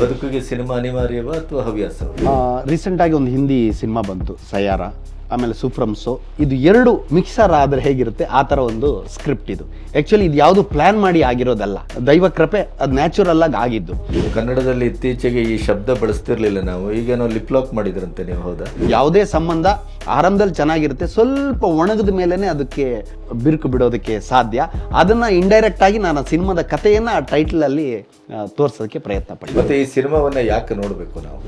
ಬದುಕಿಗೆ ಸಿನಿಮಾ ಅನಿವಾರ್ಯವಾ ಅಥವಾ ಹವ್ಯಾಸ ರೀಸೆಂಟಾಗಿ ಒಂದು ಹಿಂದಿ ಸಿನಿಮಾ ಬಂತು ಸಯಾರ. ಆಮೇಲೆ ಸುಫ್ರಮ್ಸು ಇದು ಎರಡು ಮಿಕ್ಸರ್ ಆದರೆ ಹೇಗಿರುತ್ತೆ? ಆ ಥರ ಒಂದು ಸ್ಕ್ರಿಪ್ಟ್ ಇದು. ಆ್ಯಕ್ಚುಲಿ ಇದು ಯಾವುದು ಪ್ಲ್ಯಾನ್ ಮಾಡಿ ಆಗಿರೋದಲ್ಲ. ದೈವ ಕೃಪೆ ಅದು ನ್ಯಾಚುರಲ್ ಆಗಿ ಆಗಿದ್ದು. ಕನ್ನಡದಲ್ಲಿ ಇತ್ತೀಚೆಗೆ ಈ ಶಬ್ದ ಬಳಸ್ತಿರ್ಲಿಲ್ಲ ನಾವು. ಈಗೇನೋ ಲಿಪ್ಲಾಕ್ ಮಾಡಿದ್ರಂತೆ ನೀವು ಹೌದಾ? ಯಾವುದೇ ಸಂಬಂಧ ಆರಂಭದಲ್ಲಿ ಚೆನ್ನಾಗಿರುತ್ತೆ. ಸ್ವಲ್ಪ ಒಣಗಿದ ಮೇಲೇ ಅದಕ್ಕೆ ಬಿರುಕು ಬಿಡೋದಕ್ಕೆ ಸಾಧ್ಯ. ಅದನ್ನು ಇಂಡೈರೆಕ್ಟ್ ಆಗಿ ನಾನು ಆ ಸಿನಿಮಾದ ಕಥೆಯನ್ನು ಆ ಟೈಟಲಲ್ಲಿ ತೋರಿಸೋದಕ್ಕೆ ಪ್ರಯತ್ನ ಪಡ್ತೀನಿ. ಮತ್ತೆ ಈ ಸಿನಿಮಾವನ್ನು ಯಾಕೆ ನೋಡಬೇಕು ನಾವು?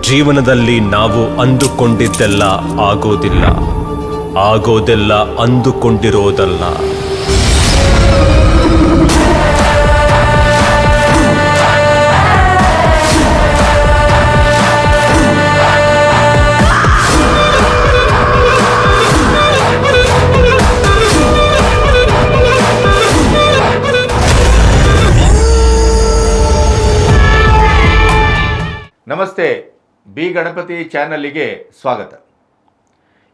ಜೀವನದಲ್ಲಿ ನಾವು ಅಂದುಕೊಂಡಿದ್ದೆಲ್ಲ ಆಗೋದಿಲ್ಲ. ಆಗೋದೆಲ್ಲ ಅಂದುಕೊಂಡಿರೋದಲ್ಲ. ನಮಸ್ತೆ. ಬಿ ಗಣಪತಿ ಚಾನಲಿಗೆ ಸ್ವಾಗತ.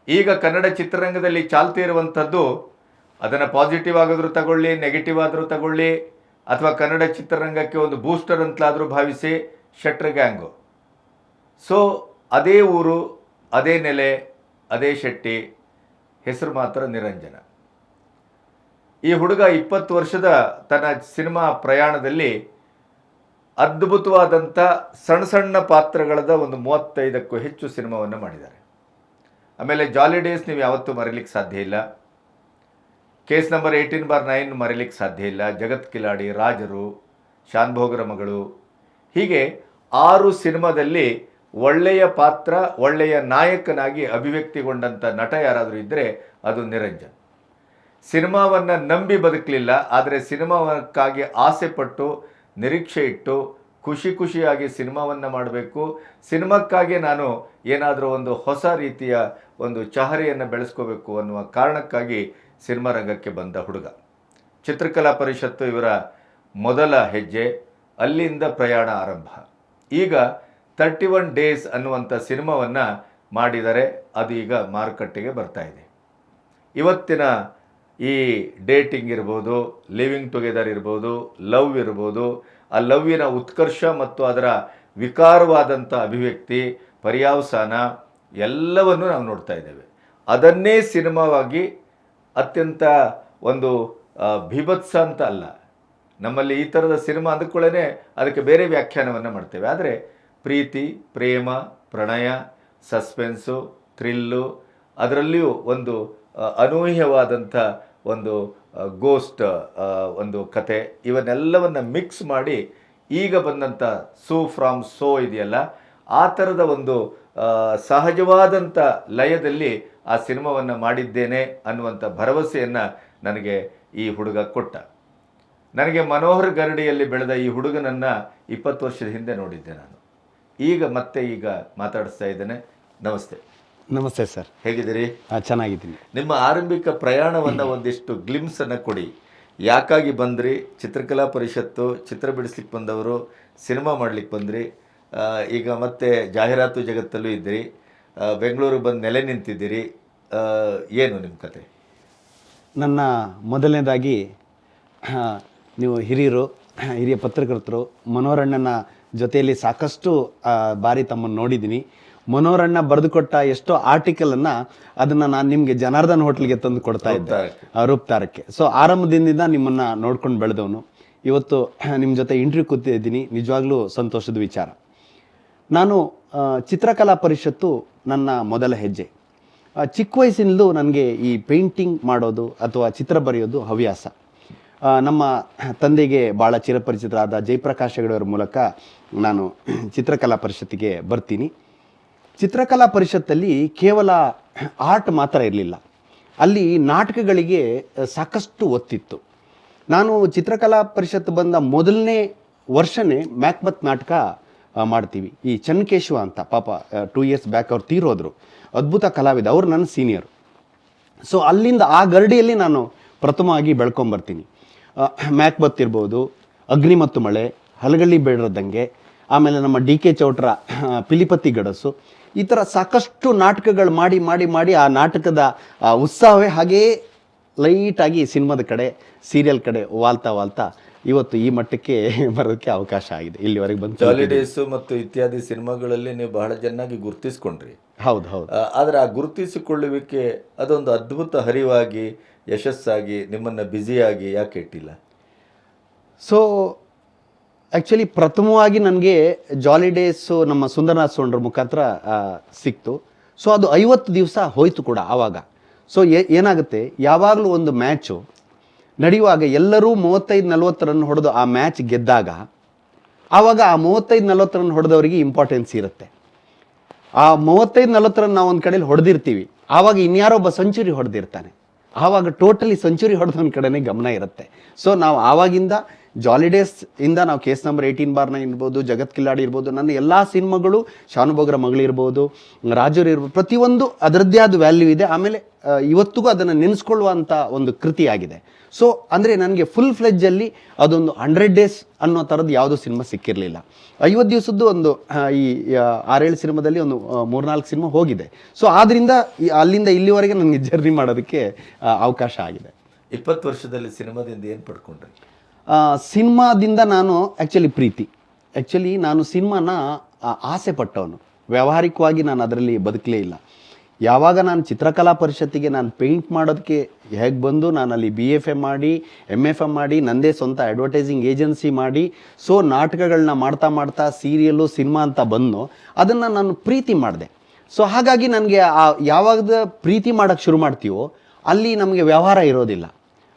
ಈಗ ಕನ್ನಡ ಚಿತ್ರರಂಗದಲ್ಲಿ ಚಾಲ್ತಿ ಇರುವಂಥದ್ದು ಅದನ್ನು ಪಾಸಿಟಿವ್ ಆಗಿದ್ರೂ ತಗೊಳ್ಳಿ, ನೆಗೆಟಿವ್ ಆದರೂ ತಗೊಳ್ಳಿ, ಅಥವಾ ಕನ್ನಡ ಚಿತ್ರರಂಗಕ್ಕೆ ಒಂದು ಬೂಸ್ಟರ್ ಅಂತಲಾದರೂ ಭಾವಿಸಿ ಶಟ್ರ್ ಗ್ಯಾಂಗು. ಸೊ, ಅದೇ ಊರು, ಅದೇ ನೆಲೆ, ಅದೇ ಶೆಟ್ಟಿ, ಹೆಸರು ಮಾತ್ರ ನಿರಂಜನ. ಈ ಹುಡುಗ ಇಪ್ಪತ್ತು ವರ್ಷದ ತನ್ನ ಸಿನಿಮಾ ಪ್ರಯಾಣದಲ್ಲಿ ಅದ್ಭುತವಾದಂಥ ಸಣ್ಣ ಸಣ್ಣ ಪಾತ್ರಗಳದ ಒಂದು ಮೂವತ್ತೈದಕ್ಕೂ ಹೆಚ್ಚು ಸಿನಿಮಾವನ್ನು ಮಾಡಿದ್ದಾರೆ. ಆಮೇಲೆ ಜಾಲಿ ಡೇಸ್ ನೀವು ಯಾವತ್ತೂ ಮರೀಲಿಕ್ಕೆ ಸಾಧ್ಯ ಇಲ್ಲ. Case number eighteen bar nine ಮರೀಲಿಕ್ಕೆ ಸಾಧ್ಯ ಇಲ್ಲ. ಜಗತ್ ಕಿಲಾಡಿ, ರಾಜರು, ಶಾನ್ಭೋಗರ ಮಗಳು. ಹೀಗೆ ಆರು ಸಿನಿಮಾದಲ್ಲಿ ಒಳ್ಳೆಯ ಪಾತ್ರ, ಒಳ್ಳೆಯ ನಾಯಕನಾಗಿ ಅಭಿವ್ಯಕ್ತಿಗೊಂಡಂಥ ನಟ ಯಾರಾದರೂ ಇದ್ದರೆ ಅದು ನಿರಂಜನ್. ಸಿನಿಮಾವನ್ನು ನಂಬಿ ಬದುಕಲಿಲ್ಲ, ಆದರೆ ಸಿನಿಮಾಕ್ಕಾಗಿ ಆಸೆ ಪಟ್ಟು ನಿರೀಕ್ಷೆ ಇಟ್ಟು ಖುಷಿ ಖುಷಿಯಾಗಿ ಸಿನಿಮಾವನ್ನು ಮಾಡಬೇಕು. ಸಿನಿಮಾಕ್ಕಾಗಿ ನಾನು ಏನಾದರೂ ಒಂದು ಹೊಸ ರೀತಿಯ ಒಂದು ಚಹರೆಯನ್ನು ಬೆಳೆಸ್ಕೋಬೇಕು ಅನ್ನುವ ಕಾರಣಕ್ಕಾಗಿ ಸಿನಿಮಾ ರಂಗಕ್ಕೆ ಬಂದ ಹುಡುಗ. ಚಿತ್ರಕಲಾ ಪರಿಷತ್ತು ಇವರ ಮೊದಲ ಹೆಜ್ಜೆ, ಅಲ್ಲಿಂದ ಪ್ರಯಾಣ ಆರಂಭ. ಈಗ ತರ್ಟಿ ಒನ್ ಡೇಸ್ ಅನ್ನುವಂಥ ಸಿನಿಮಾವನ್ನು ಮಾಡಿದರೆ ಅದು ಈಗ ಮಾರುಕಟ್ಟೆಗೆ ಬರ್ತಾ ಇದೆ. ಇವತ್ತಿನ ಈ ಡೇಟಿಂಗ್ ಇರ್ಬೋದು ಲಿವಿಂಗ್ ಟುಗೆದರ್ ಇರ್ಬೋದು ಲವ್ ಇರ್ಬೋದು, ಆ ಲವ್ವಿನ ಉತ್ಕರ್ಷ ಮತ್ತು ಅದರ ವಿಕಾರವಾದಂಥ ಅಭಿವ್ಯಕ್ತಿ, ಪರ್ಯಾವಸಾನ ಎಲ್ಲವನ್ನು ನಾವು ನೋಡ್ತಾ ಇದ್ದೇವೆ. ಅದನ್ನೇ ಸಿನಿಮಾವಾಗಿ ಅತ್ಯಂತ ಒಂದು ಭೀಭತ್ಸ ಅಂತ ಅಲ್ಲ. ನಮ್ಮಲ್ಲಿ ಈ ಥರದ ಸಿನಿಮಾ ಅಂದ್ಕೊಳ್ಳೇ ಅದಕ್ಕೆ ಬೇರೆ ವ್ಯಾಖ್ಯಾನವನ್ನು ಮಾಡ್ತೇವೆ. ಆದರೆ ಪ್ರೀತಿ, ಪ್ರೇಮ, ಪ್ರಣಯ ಸಸ್ಪೆನ್ಸು ಥ್ರಿಲ್ಲು ಅದರಲ್ಲಿಯೂ ಒಂದು ಅನೂಹ್ಯವಾದಂಥ ಒಂದು ಗೋಸ್ಟ್ ಒಂದು ಕತೆ. ಇವನ್ನೆಲ್ಲವನ್ನು ಮಿಕ್ಸ್ ಮಾಡಿ ಈಗ ಬಂದಂಥ ಸೂ ಫ್ರಾಮ್ ಸೋ ಇದೆಯಲ್ಲ, ಆ ಥರದ ಒಂದು ಸಹಜವಾದಂಥ ಲಯದಲ್ಲಿ ಆ ಸಿನಿಮಾವನ್ನು ಮಾಡಿದ್ದೇನೆ ಅನ್ನುವಂಥ ಭರವಸೆಯನ್ನು ನನಗೆ ಈ ಹುಡುಗ ಕೊಟ್ಟ. ನನಗೆ ಮನೋಹರ್ ಗರಡಿಯಲ್ಲಿ ಬೆಳೆದ ಈ ಹುಡುಗನನ್ನು ಇಪ್ಪತ್ತು ವರ್ಷದ ಹಿಂದೆ ನೋಡಿದ್ದೆ ನಾನು. ಈಗ ಮತ್ತೆ ಈಗ ಮಾತಾಡಿಸ್ತಾ ಇದ್ದೇನೆ. ನಮಸ್ತೆ. ನಮಸ್ತೆ ಸರ್. ಹೇಗಿದ್ದೀರಿ? ಚೆನ್ನಾಗಿದ್ದೀನಿ. ನಿಮ್ಮ ಆರಂಭಿಕ ಪ್ರಯಾಣವನ್ನು ಒಂದಿಷ್ಟು ಗ್ಲಿಮ್ಸನ್ನು ಕೊಡಿ. ಯಾಕಾಗಿ ಬಂದ್ರಿ? ಚಿತ್ರಕಲಾ ಪರಿಷತ್ತು ಚಿತ್ರ ಬಿಡಿಸ್ಲಿಕ್ಕೆ ಬಂದವರು ಸಿನಿಮಾ ಮಾಡ್ಲಿಕ್ಕೆ ಬಂದ್ರಿ. ಆ, ಈಗ ಮತ್ತೆ ಜಾಹೀರಾತು ಜಗತ್ತಲ್ಲೂ ಇದ್ದೀರಿ. ಆ, ಬೆಂಗಳೂರಿಗೆ ಬಂದು ನೆಲೆ ನಿಂತಿದ್ದೀರಿ. ಆ, ಏನು ನಿಮ್ಮ ಕತೆ? ನನ್ನ ಮೊದಲನೇದಾಗಿ ಆ, ನೀವು ಹಿರಿಯರು ಹಿರಿಯ ಪತ್ರಕರ್ತರು ಮನೋರಣ್ಣನ ಜೊತೆಯಲ್ಲಿ ಸಾಕಷ್ಟು ಆ, ಬಾರಿ ತಮ್ಮನ್ನು ನೋಡಿದ್ದೀನಿ. ಮನೋರಣ್ಣ ಬರೆದುಕೊಟ್ಟ ಎಷ್ಟೋ ಆರ್ಟಿಕಲ್ ಅನ್ನ ಅದನ್ನ ನಾನು ನಿಮಗೆ ಜನಾರ್ದನ್ ಹೋಟ್ಲಿಗೆ ತಂದು ಕೊಡ್ತಾ ಇದ್ದೆ. ರೂಪ್ತಾರಕ್ಕೆ. ಸೊ ಆರಂಭದಿಂದ ನಿಮ್ಮನ್ನ ನೋಡ್ಕೊಂಡು ಬೆಳೆದವನು. ಇವತ್ತು ನಿಮ್ಮ ಜೊತೆ ಇಂಟರ್ವ್ಯೂ ಕೂತಿದ್ದೀನಿ ನಿಜವಾಗ್ಲೂ ಸಂತೋಷದ ವಿಚಾರ. ನಾನು ಚಿತ್ರಕಲಾ ಪರಿಷತ್ತು ನನ್ನ ಮೊದಲ ಹೆಜ್ಜೆ. ಚಿಕ್ಕ ವಯಸ್ಸಿನಲ್ಲೂ ನನಗೆ ಈ ಪೇಂಟಿಂಗ್ ಮಾಡೋದು ಅಥವಾ ಚಿತ್ರ ಬರೆಯೋದು ಹವ್ಯಾಸ. ನಮ್ಮ ತಂದೆಗೆ ಭಾಳ ಚಿರಪರಿಚಿತರಾದ ಜಯಪ್ರಕಾಶ್ ಹೆಗಡೆಯವರ ಮೂಲಕ ನಾನು ಚಿತ್ರಕಲಾ ಪರಿಷತ್ತಿಗೆ ಬರ್ತೀನಿ. ಚಿತ್ರಕಲಾ ಪರಿಷತ್ತಲ್ಲಿ ಕೇವಲ ಆರ್ಟ್ ಮಾತ್ರ ಇರಲಿಲ್ಲ. ಅಲ್ಲಿ ನಾಟಕಗಳಿಗೆ ಸಾಕಷ್ಟು ಒತ್ತಿತ್ತು. ನಾನು ಚಿತ್ರಕಲಾ ಪರಿಷತ್ ಬಂದ ಮೊದಲನೇ ವರ್ಷನೇ ಮ್ಯಾಕ್ಬತ್ ನಾಟಕ ಮಾಡ್ತೀವಿ. ಈ ಚನ್ನಕೇಶವ ಅಂತ ಪಾಪ ಟೂ ಇಯರ್ಸ್ ಬ್ಯಾಕ್ ಅವ್ರು ತೀರೋದ್ರು. ಅದ್ಭುತ ಕಲಾವಿದ. ಅವರು ನನ್ನ ಸೀನಿಯರ್ ಸೊ ಅಲ್ಲಿಂದ ಆ ಗರಡಿಯಲ್ಲಿ ನಾನು ಪ್ರಥಮವಾಗಿ ಬೆಳ್ಕೊಂಬರ್ತೀನಿ. ಮ್ಯಾಕ್ಬತ್ ಇರ್ಬೋದು, ಅಗ್ನಿ ಮತ್ತು ಮಳೆ, ಹಲಗಳ್ಳಿ ಬೇಡದಂಗೆ ಆಮೇಲೆ ನಮ್ಮ ಡಿ ಕೆ ಚೌಟ್ರ ಪಿಲಿಪತಿ ಗಡಸು ಈ ಥರ ಸಾಕಷ್ಟು ನಾಟಕಗಳು ಮಾಡಿ ಮಾಡಿ ಮಾಡಿ ಆ ನಾಟಕದ ಆ ಉತ್ಸಾಹವೇ ಹಾಗೇ ಲೈಟಾಗಿ ಸಿನಿಮಾದ ಕಡೆ ಸೀರಿಯಲ್ ಕಡೆ ವಾಲ್ತಾ ವಾಲ್ತಾ ಇವತ್ತು ಈ ಮಟ್ಟಕ್ಕೆ ಬರೋದಕ್ಕೆ ಅವಕಾಶ ಆಗಿದೆ. ಇಲ್ಲಿವರೆಗೆ ಬಂತು ಹಾಲಿಡೇಸ್ ಮತ್ತು ಇತ್ಯಾದಿ ಸಿನಿಮಾಗಳಲ್ಲಿ ನೀವು ಬಹಳ ಚೆನ್ನಾಗಿ ಗುರುತಿಸ್ಕೊಂಡ್ರಿ. ಹೌದು ಹೌದು. ಆದರೆ ಆದ್ರೆ ಆ ಗುರುತಿಸಿಕೊಳ್ಳುವಿಕೆ ಅದೊಂದು ಅದ್ಭುತ ಹರಿವಾಗಿ ಯಶಸ್ಸಾಗಿ ನಿಮ್ಮನ್ನು ಬ್ಯುಸಿಯಾಗಿ ಯಾಕೆ ಇಟ್ಟಿಲ್ಲ? ಸೊ ಆ್ಯಕ್ಚುಲಿ ಪ್ರಥಮವಾಗಿ ನನಗೆ ಜಾಲಿ ಡೇಸು ನಮ್ಮ ಸುಂದರನಾಥ್ ಸೋಂಡ್ರ ಮುಖಾಂತರ ಸಿಕ್ತು. ಸೊ ಅದು ಐವತ್ತು ದಿವಸ ಹೋಯಿತು ಕೂಡ ಆವಾಗ. ಸೊ ಏನಾಗುತ್ತೆ? ಯಾವಾಗಲೂ ಒಂದು ಮ್ಯಾಚು ನಡೆಯುವಾಗ ಎಲ್ಲರೂ ಮೂವತ್ತೈದು ನಲ್ವತ್ತು ರನ್ ಹೊಡೆದು ಆ ಮ್ಯಾಚ್ ಗೆದ್ದಾಗ, ಆವಾಗ ಆ ಮೂವತ್ತೈದು ನಲ್ವತ್ತು ರನ್ ಹೊಡೆದವರಿಗೆ ಇಂಪಾರ್ಟೆನ್ಸ್ ಇರುತ್ತೆ. ಆ ಮೂವತ್ತೈದು ನಲ್ವತ್ತು ರನ್ ನಾವು ಒಂದು ಕಡೆಯಲ್ಲಿ ಹೊಡೆದಿರ್ತೀವಿ. ಆವಾಗ ಇನ್ಯಾರೊಬ್ಬ ಸೆಂಚುರಿ ಹೊಡೆದಿರ್ತಾನೆ. ಆವಾಗ ಟೋಟಲಿ ಸೆಂಚುರಿ ಹೊಡೆದೊಂದು ಕಡೆನೇ ಗಮನ ಇರುತ್ತೆ. ಸೊ ನಾವು ಆವಾಗಿಂದ ಜಾಲಿಡೇಸ್ ಇಂದ ನಾವು ಕೇಸ್ ನಂಬರ್ ಏಯ್ಟೀನ್ ಬಾರ್ನ ಇರ್ಬೋದು, ಜಗತ್ ಕಿಲ್ಲಾಡಿ ಇರ್ಬೋದು, ನನ್ನ ಎಲ್ಲ ಸಿನಿಮಾಗಳು ಶಾನುಭೋಗ್ರ ಮಗಳಿರ್ಬೋದು ರಾಜರು ಇರ್ಬೋದು, ಪ್ರತಿಯೊಂದು ಅದರದ್ದೇ ಆದ ವ್ಯಾಲ್ಯೂ ಇದೆ. ಆಮೇಲೆ ಇವತ್ತಿಗೂ ಅದನ್ನು ನೆನೆಸ್ಕೊಳ್ಳುವಂಥ ಒಂದು ಕೃತಿಯಾಗಿದೆ. ಸೊ ಅಂದರೆ ನನಗೆ ಫುಲ್ ಫ್ಲೆಜ್ಜಲ್ಲಿ ಅದೊಂದು ಹಂಡ್ರೆಡ್ ಡೇಸ್ ಅನ್ನೋ ಥರದ್ದು ಯಾವುದೂ ಸಿನಿಮಾ ಸಿಕ್ಕಿರಲಿಲ್ಲ. ಐವತ್ತು ದಿವಸದ್ದು ಒಂದು ಈ ಆರೇಳು ಸಿನಿಮಾದಲ್ಲಿ ಒಂದು ಮೂರ್ನಾಲ್ಕು ಸಿನಿಮಾ ಹೋಗಿದೆ. ಸೊ ಆದ್ದರಿಂದ ಅಲ್ಲಿಂದ ಇಲ್ಲಿವರೆಗೆ ನನಗೆ ಜರ್ನಿ ಮಾಡೋದಕ್ಕೆ ಅವಕಾಶ ಆಗಿದೆ. ಇಪ್ಪತ್ತು ವರ್ಷದಲ್ಲಿ ಸಿನಿಮಾದಿಂದ ಏನು ಪಡ್ಕೊಂಡ್ರಿ? ಸಿನಿಮಾದಿಂದ ನಾನು ಆ್ಯಕ್ಚುಲಿ ಪ್ರೀತಿ. ಆ್ಯಕ್ಚುಲಿ ನಾನು ಸಿನಿಮಾನ ಆಸೆ ಪಟ್ಟವನು. ವ್ಯಾವಹಾರಿಕವಾಗಿ ನಾನು ಅದರಲ್ಲಿ ಬದುಕಲೇ ಇಲ್ಲ. ಯಾವಾಗ ನಾನು ಚಿತ್ರಕಲಾ ಪರಿಷತ್ತಿಗೆ ನಾನು ಪೇಂಟ್ ಮಾಡೋದಕ್ಕೆ ಹೇಗೆ ಬಂದು ನಾನು ಅಲ್ಲಿ ಬಿ ಎಫ್ ಎ ಮಾಡಿ ಎಂ ಎಫ್ ಎಂ ಮಾಡಿ, ನಂದೇ ಸ್ವಂತ ಅಡ್ವರ್ಟೈಸಿಂಗ್ ಏಜೆನ್ಸಿ ಮಾಡಿ ಸೊ ನಾಟಕಗಳನ್ನ ಮಾಡ್ತಾ ಮಾಡ್ತಾ ಸೀರಿಯಲ್ಲು ಸಿನಿಮಾ ಅಂತ ಬಂದು ಅದನ್ನು ನಾನು ಪ್ರೀತಿ ಮಾಡಿದೆ. ಸೊ ಹಾಗಾಗಿ ನನಗೆ ಆ, ಯಾವಾಗ ಪ್ರೀತಿ ಮಾಡೋಕ್ಕೆ ಶುರು ಮಾಡ್ತೀವೋ ಅಲ್ಲಿ ನಮಗೆ ವ್ಯವಹಾರ ಇರೋದಿಲ್ಲ.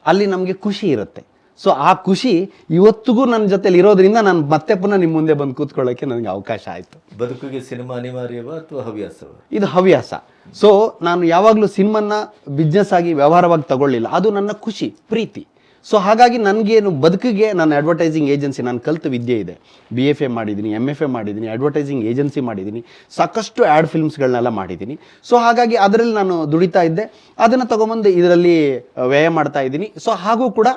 ಅಲ್ಲಿ ನಮಗೆ ಖುಷಿ ಇರುತ್ತೆ. ಸೊ ಆ ಖುಷಿ ಇವತ್ತಿಗೂ ನನ್ನ ಜೊತೆಲಿ ಇರೋದ್ರಿಂದ ನಾನು ಮತ್ತೆ ಪುನಃ ನಿಮ್ಮ ಮುಂದೆ ಬಂದು ಕೂತ್ಕೊಳ್ಳೋಕೆ ನನಗೆ ಅವಕಾಶ ಆಯಿತು. ಬದುಕಿಗೆ ಸಿನಿಮಾ ಅನಿವಾರ್ಯವ ಅಥವಾ ಹವ್ಯಾಸವ? ಇದು ಹವ್ಯಾಸ. ಸೊ ನಾನು ಯಾವಾಗಲೂ ಸಿನಿಮನ್ನ ಬಿಸ್ನೆಸ್ ಆಗಿ ವ್ಯವಹಾರವಾಗಿ ತಗೊಳ್ಳಿಲ್ಲ. ಅದು ನನ್ನ ಖುಷಿ ಪ್ರೀತಿ. ಸೊ ಹಾಗಾಗಿ ನನಗೇನು ಬದುಕಿಗೆ ನನ್ನ ಅಡ್ವರ್ಟೈಸಿಂಗ್ ಏಜೆನ್ಸಿ ನಾನು ಕಲಿತ ವಿದ್ಯೆ ಇದೆ. ಬಿ ಎಫ್ ಎ ಮಾಡಿದ್ದೀನಿ ಎಂ ಎಫ್ ಎ ಮಾಡಿದ್ದೀನಿ ಅಡ್ವರ್ಟೈಸಿಂಗ್ ಏಜೆನ್ಸಿ ಮಾಡಿದ್ದೀನಿ ಸಾಕಷ್ಟು ಆ್ಯಡ್ ಫಿಲ್ಮ್ಸ್ಗಳನ್ನೆಲ್ಲ ಮಾಡಿದ್ದೀನಿ. ಸೊ ಹಾಗಾಗಿ ಅದರಲ್ಲಿ ನಾನು ದುಡಿತಾ ಇದ್ದೆ. ಅದನ್ನು ತೊಗೊಂಬಂದು ಇದರಲ್ಲಿ ವ್ಯಯ ಮಾಡ್ತಾ ಇದ್ದೀನಿ. ಸೊ ಹಾಗೂ ಕೂಡ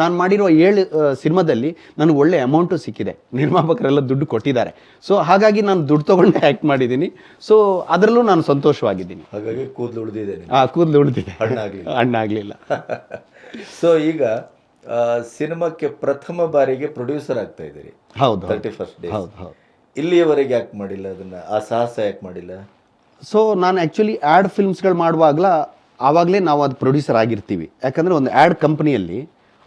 ನಾನು ಮಾಡಿರೋ ಏಳು ಸಿನಿಮಾದಲ್ಲಿ ನನಗೆ ಒಳ್ಳೆ ಅಮೌಂಟು ಸಿಕ್ಕಿದೆ. ನಿರ್ಮಾಪಕರೆಲ್ಲ ದುಡ್ಡು ಕೊಟ್ಟಿದ್ದಾರೆ. ಸೊ ಹಾಗಾಗಿ ನಾನು ದುಡ್ಡು ತೊಗೊಂಡೆ ಆ್ಯಕ್ಟ್ ಮಾಡಿದ್ದೀನಿ. ಸೊ ಅದರಲ್ಲೂ ನಾನು ಸಂತೋಷವಾಗಿದ್ದೀನಿ. ಹಾಗಾಗಿ ಕೂದಲು ಉಳಿದಿದೆ ಆ ಕೂದಲು ಉಳಿದಿದೆ. ಹಣ್ಣಾಗಲಿಲ್ಲ ಹಣ್ಣಾಗಲಿಲ್ಲ ಸೊ ಈಗ ಸಿನಿಮಾಕ್ಕೆ ಪ್ರಥಮ ಬಾರಿಗೆ ಪ್ರೊಡ್ಯೂಸರ್ ಆಗ್ತಾ ಇದ್ದೀರಿ. ಹೌದು ತರ್ಟಿ ಫಸ್ಟ್ ಡೇ ಹೌದು ಹೌದು. ಇಲ್ಲಿಯವರೆಗೆ ಯಾಕೆ ಮಾಡಿಲ್ಲ ಅದನ್ನು? ಆ ಸಾಹಸ ಯಾಕೆ ಮಾಡಿಲ್ಲ? ಸೊ ನಾನು ಆ್ಯಕ್ಚುಲಿ ಆ್ಯಡ್ ಫಿಲ್ಮ್ಸ್ಗಳು ಮಾಡುವಾಗಲ ಆವಾಗಲೇ ನಾವು ಅದು ಪ್ರೊಡ್ಯೂಸರ್ ಆಗಿರ್ತೀವಿ. ಯಾಕಂದರೆ ಒಂದು ಆ್ಯಡ್ ಕಂಪ್ನಿಯಲ್ಲಿ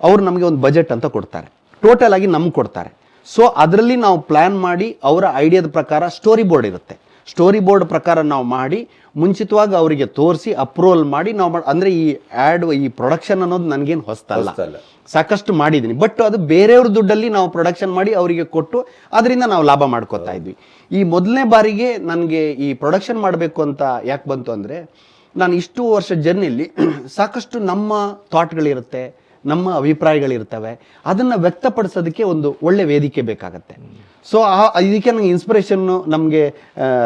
ಅವರು ನಮಗೆ ಒಂದು ಬಜೆಟ್ ಅಂತ ಕೊಡ್ತಾರೆ. ಟೋಟಲ್ ಆಗಿ ನಮ್ಗೆ ಕೊಡ್ತಾರೆ. ಸೊ ಅದರಲ್ಲಿ ನಾವು ಪ್ಲ್ಯಾನ್ ಮಾಡಿ ಅವರ ಐಡಿಯಾದ ಪ್ರಕಾರ ಸ್ಟೋರಿ ಬೋರ್ಡ್ ಇರುತ್ತೆ. ಸ್ಟೋರಿ ಬೋರ್ಡ್ ಪ್ರಕಾರ ನಾವು ಮಾಡಿ ಮುಂಚಿತವಾಗಿ ಅವರಿಗೆ ತೋರಿಸಿ ಅಪ್ರೂವಲ್ ಮಾಡಿ ನಾವು ಅಂದರೆ ಅಂದ್ರೆ ಈ ಆ್ಯಡ್ ಈ ಪ್ರೊಡಕ್ಷನ್ ಅನ್ನೋದು ನನಗೇನು ಹೊಸ್ತಲ್ಲ. ಹೊಸ್ತಲ್ಲ. ಸಾಕಷ್ಟು ಮಾಡಿದ್ದೀನಿ ಬಟ್ ಅದು ಬೇರೆಯವ್ರ ದುಡ್ಡಲ್ಲಿ ನಾವು ಪ್ರೊಡಕ್ಷನ್ ಮಾಡಿ ಅವರಿಗೆ ಕೊಟ್ಟು ಅದರಿಂದ ನಾವು ಲಾಭ ಮಾಡ್ಕೋತಾ ಇದ್ವಿ. ಈ ಮೊದಲನೇ ಬಾರಿಗೆ ನನಗೆ ಈ ಪ್ರೊಡಕ್ಷನ್ ಮಾಡಬೇಕು ಅಂತ ಯಾಕೆ ಬಂತು ಅಂದರೆ ನಾನು ಇಷ್ಟು ವರ್ಷ ಜರ್ನಿಯಲ್ಲಿ ಸಾಕಷ್ಟು ನಮ್ಮ ಥಾಟ್ಗಳಿರುತ್ತೆ ನಮ್ಮ ಅಭಿಪ್ರಾಯಗಳಿರ್ತವೆ. ಅದನ್ನು ವ್ಯಕ್ತಪಡಿಸೋದಕ್ಕೆ ಒಂದು ಒಳ್ಳೆ ವೇದಿಕೆ ಬೇಕಾಗತ್ತೆ. ಸೊ ಆ, ಇದಕ್ಕೆ ನನಗೆ ಇನ್ಸ್ಪಿರೇಷನ್ನು ನಮಗೆ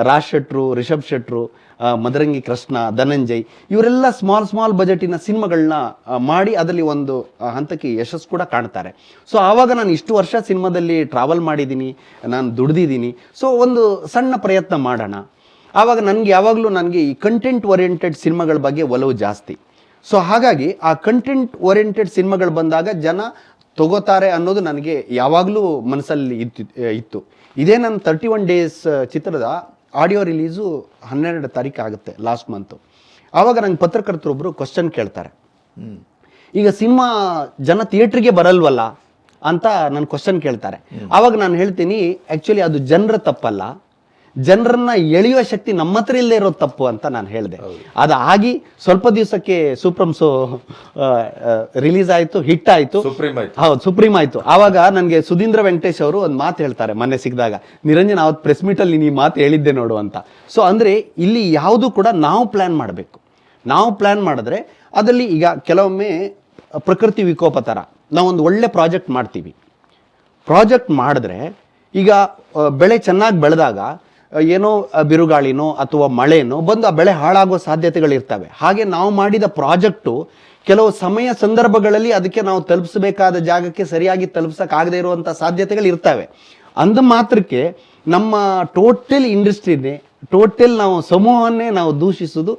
ರಾಜ್ ಶೆಟ್ರು, ರಿಷಬ್ ಶೆಟ್ರು ಮದರಂಗಿ ಕೃಷ್ಣ, ಧನಂಜಯ್ ಇವರೆಲ್ಲ ಸ್ಮಾಲ್ ಸ್ಮಾಲ್ ಬಜೆಟಿನ ಸಿನಿಮಾಗಳನ್ನ ಮಾಡಿ ಅದರಲ್ಲಿ ಒಂದು ಹಂತಕ್ಕೆ ಯಶಸ್ಸು ಕೂಡ ಕಾಣ್ತಾರೆ. ಸೊ ಆವಾಗ ನಾನು ಇಷ್ಟು ವರ್ಷ ಸಿನಿಮಾದಲ್ಲಿ ಟ್ರಾವೆಲ್ ಮಾಡಿದ್ದೀನಿ, ನಾನು ದುಡ್ದಿದ್ದೀನಿ. ಸೊ ಒಂದು ಸಣ್ಣ ಪ್ರಯತ್ನ ಮಾಡೋಣ. ಆವಾಗ ನನಗೆ ಯಾವಾಗಲೂ ನನಗೆ ಈ ಕಂಟೆಂಟ್ ಓರಿಯೆಂಟೆಡ್ ಸಿನಿಮಾಗಳ ಬಗ್ಗೆ ಒಲವು ಜಾಸ್ತಿ. ಸೊ ಹಾಗಾಗಿ ಆ ಕಂಟೆಂಟ್ ಓರಿಯೆಂಟೆಡ್ ಸಿನಿಮಾಗಳು ಬಂದಾಗ ಜನ ತಗೋತಾರೆ ಅನ್ನೋದು ನನಗೆ ಯಾವಾಗಲೂ ಮನಸ್ಸಲ್ಲಿ ಇತ್ತು ಇತ್ತು. ಇದೇ ನನ್ನ ತರ್ಟಿ ಒನ್ ಡೇಸ್ ಚಿತ್ರದ ಆಡಿಯೋ ರಿಲೀಸು ಹನ್ನೆರಡು ತಾರೀಕು ಆಗುತ್ತೆ ಲಾಸ್ಟ್ ಮಂತು ಆವಾಗ ನಂಗೆ ಪತ್ರಕರ್ತರೊಬ್ಬರು ಕ್ವಶನ್ ಕೇಳ್ತಾರೆ. ಈಗ ಸಿನಿಮಾ ಜನ ಥಿಯೇಟ್ರಿಗೆ ಬರಲ್ವಲ್ಲ ಅಂತ ನನ್ನ ಕ್ವಶನ್ ಕೇಳ್ತಾರೆ. ಆವಾಗ ನಾನು ಹೇಳ್ತೀನಿ ಆ್ಯಕ್ಚುಲಿ ಅದು ಜನರ ತಪ್ಪಲ್ಲ. ಜನರನ್ನ ಎಳೆಯುವ ಶಕ್ತಿ ನಮ್ಮ ಹತ್ರ ಇಲ್ಲದೆ ಇರೋದು ತಪ್ಪು ಅಂತ ನಾನು ಹೇಳಿದೆ. ಅದು ಆಗಿ ಸ್ವಲ್ಪ ದಿವಸಕ್ಕೆ ಸೂಪ್ರಮ್ಸು ರಿಲೀಸ್ ಆಯಿತು ಹಿಟ್ ಆಯಿತು. ಸುಪ್ರೀಂ ಆಯ್ತು. ಹೌದು ಸುಪ್ರೀಂ ಆಯ್ತು. ಆವಾಗ ನನಗೆ ಸುಧೀಂದ್ರ ವೆಂಕಟೇಶ್ ಅವರು ಒಂದು ಮಾತು ಹೇಳ್ತಾರೆ ಮೊನ್ನೆ ಸಿಕ್ಕಿದಾಗ. ನಿರಂಜನ್ ಅವತ್ತು ಪ್ರೆಸ್ ಮೀಟಲ್ಲಿ ನೀನು ಈ ಮಾತು ಹೇಳಿದ್ದೆ ನೋಡು ಅಂತ. ಸೊ ಅಂದರೆ ಇಲ್ಲಿ ಯಾವುದು ಕೂಡ ನಾವು ಪ್ಲ್ಯಾನ್ ಮಾಡಬೇಕು. ನಾವು ಪ್ಲ್ಯಾನ್ ಮಾಡಿದ್ರೆ ಅದರಲ್ಲಿ ಈಗ ಕೆಲವೊಮ್ಮೆ ಪ್ರಕೃತಿ ವಿಕೋಪ ಥರ ನಾವೊಂದು ಒಳ್ಳೆ ಪ್ರಾಜೆಕ್ಟ್ ಮಾಡ್ತೀವಿ. ಪ್ರಾಜೆಕ್ಟ್ ಮಾಡಿದ್ರೆ ಈಗ ಬೆಳೆ ಚೆನ್ನಾಗಿ ಬೆಳೆದಾಗ ಏನೋ ಬಿರುಗಾಳಿನೋ ಅಥವಾ ಮಳೆನೋ ಬಂದು ಆ ಬೆಳೆ ಹಾಳಾಗೋ ಸಾಧ್ಯತೆಗಳಿರ್ತವೆ ಹಾಗೆ ನಾವು ಮಾಡಿದ ಪ್ರಾಜೆಕ್ಟು ಕೆಲವು ಸಮಯ ಸಂದರ್ಭಗಳಲ್ಲಿ ಅದಕ್ಕೆ ನಾವು ತಲುಪಿಸಬೇಕಾದ ಜಾಗಕ್ಕೆ ಸರಿಯಾಗಿ ತಲುಪಿಸೋಕ್ಕಾಗದೇ ಇರುವಂಥ ಸಾಧ್ಯತೆಗಳು ಇರ್ತವೆ. ಅಂದ ಮಾತ್ರಕ್ಕೆ ನಮ್ಮ ಟೋಟಲ್ ಇಂಡಸ್ಟ್ರಿನೇ, ಟೋಟಲ್ ನಾವು ಸಮೂಹವನ್ನೇ ನಾವು ದೂಷಿಸೋದು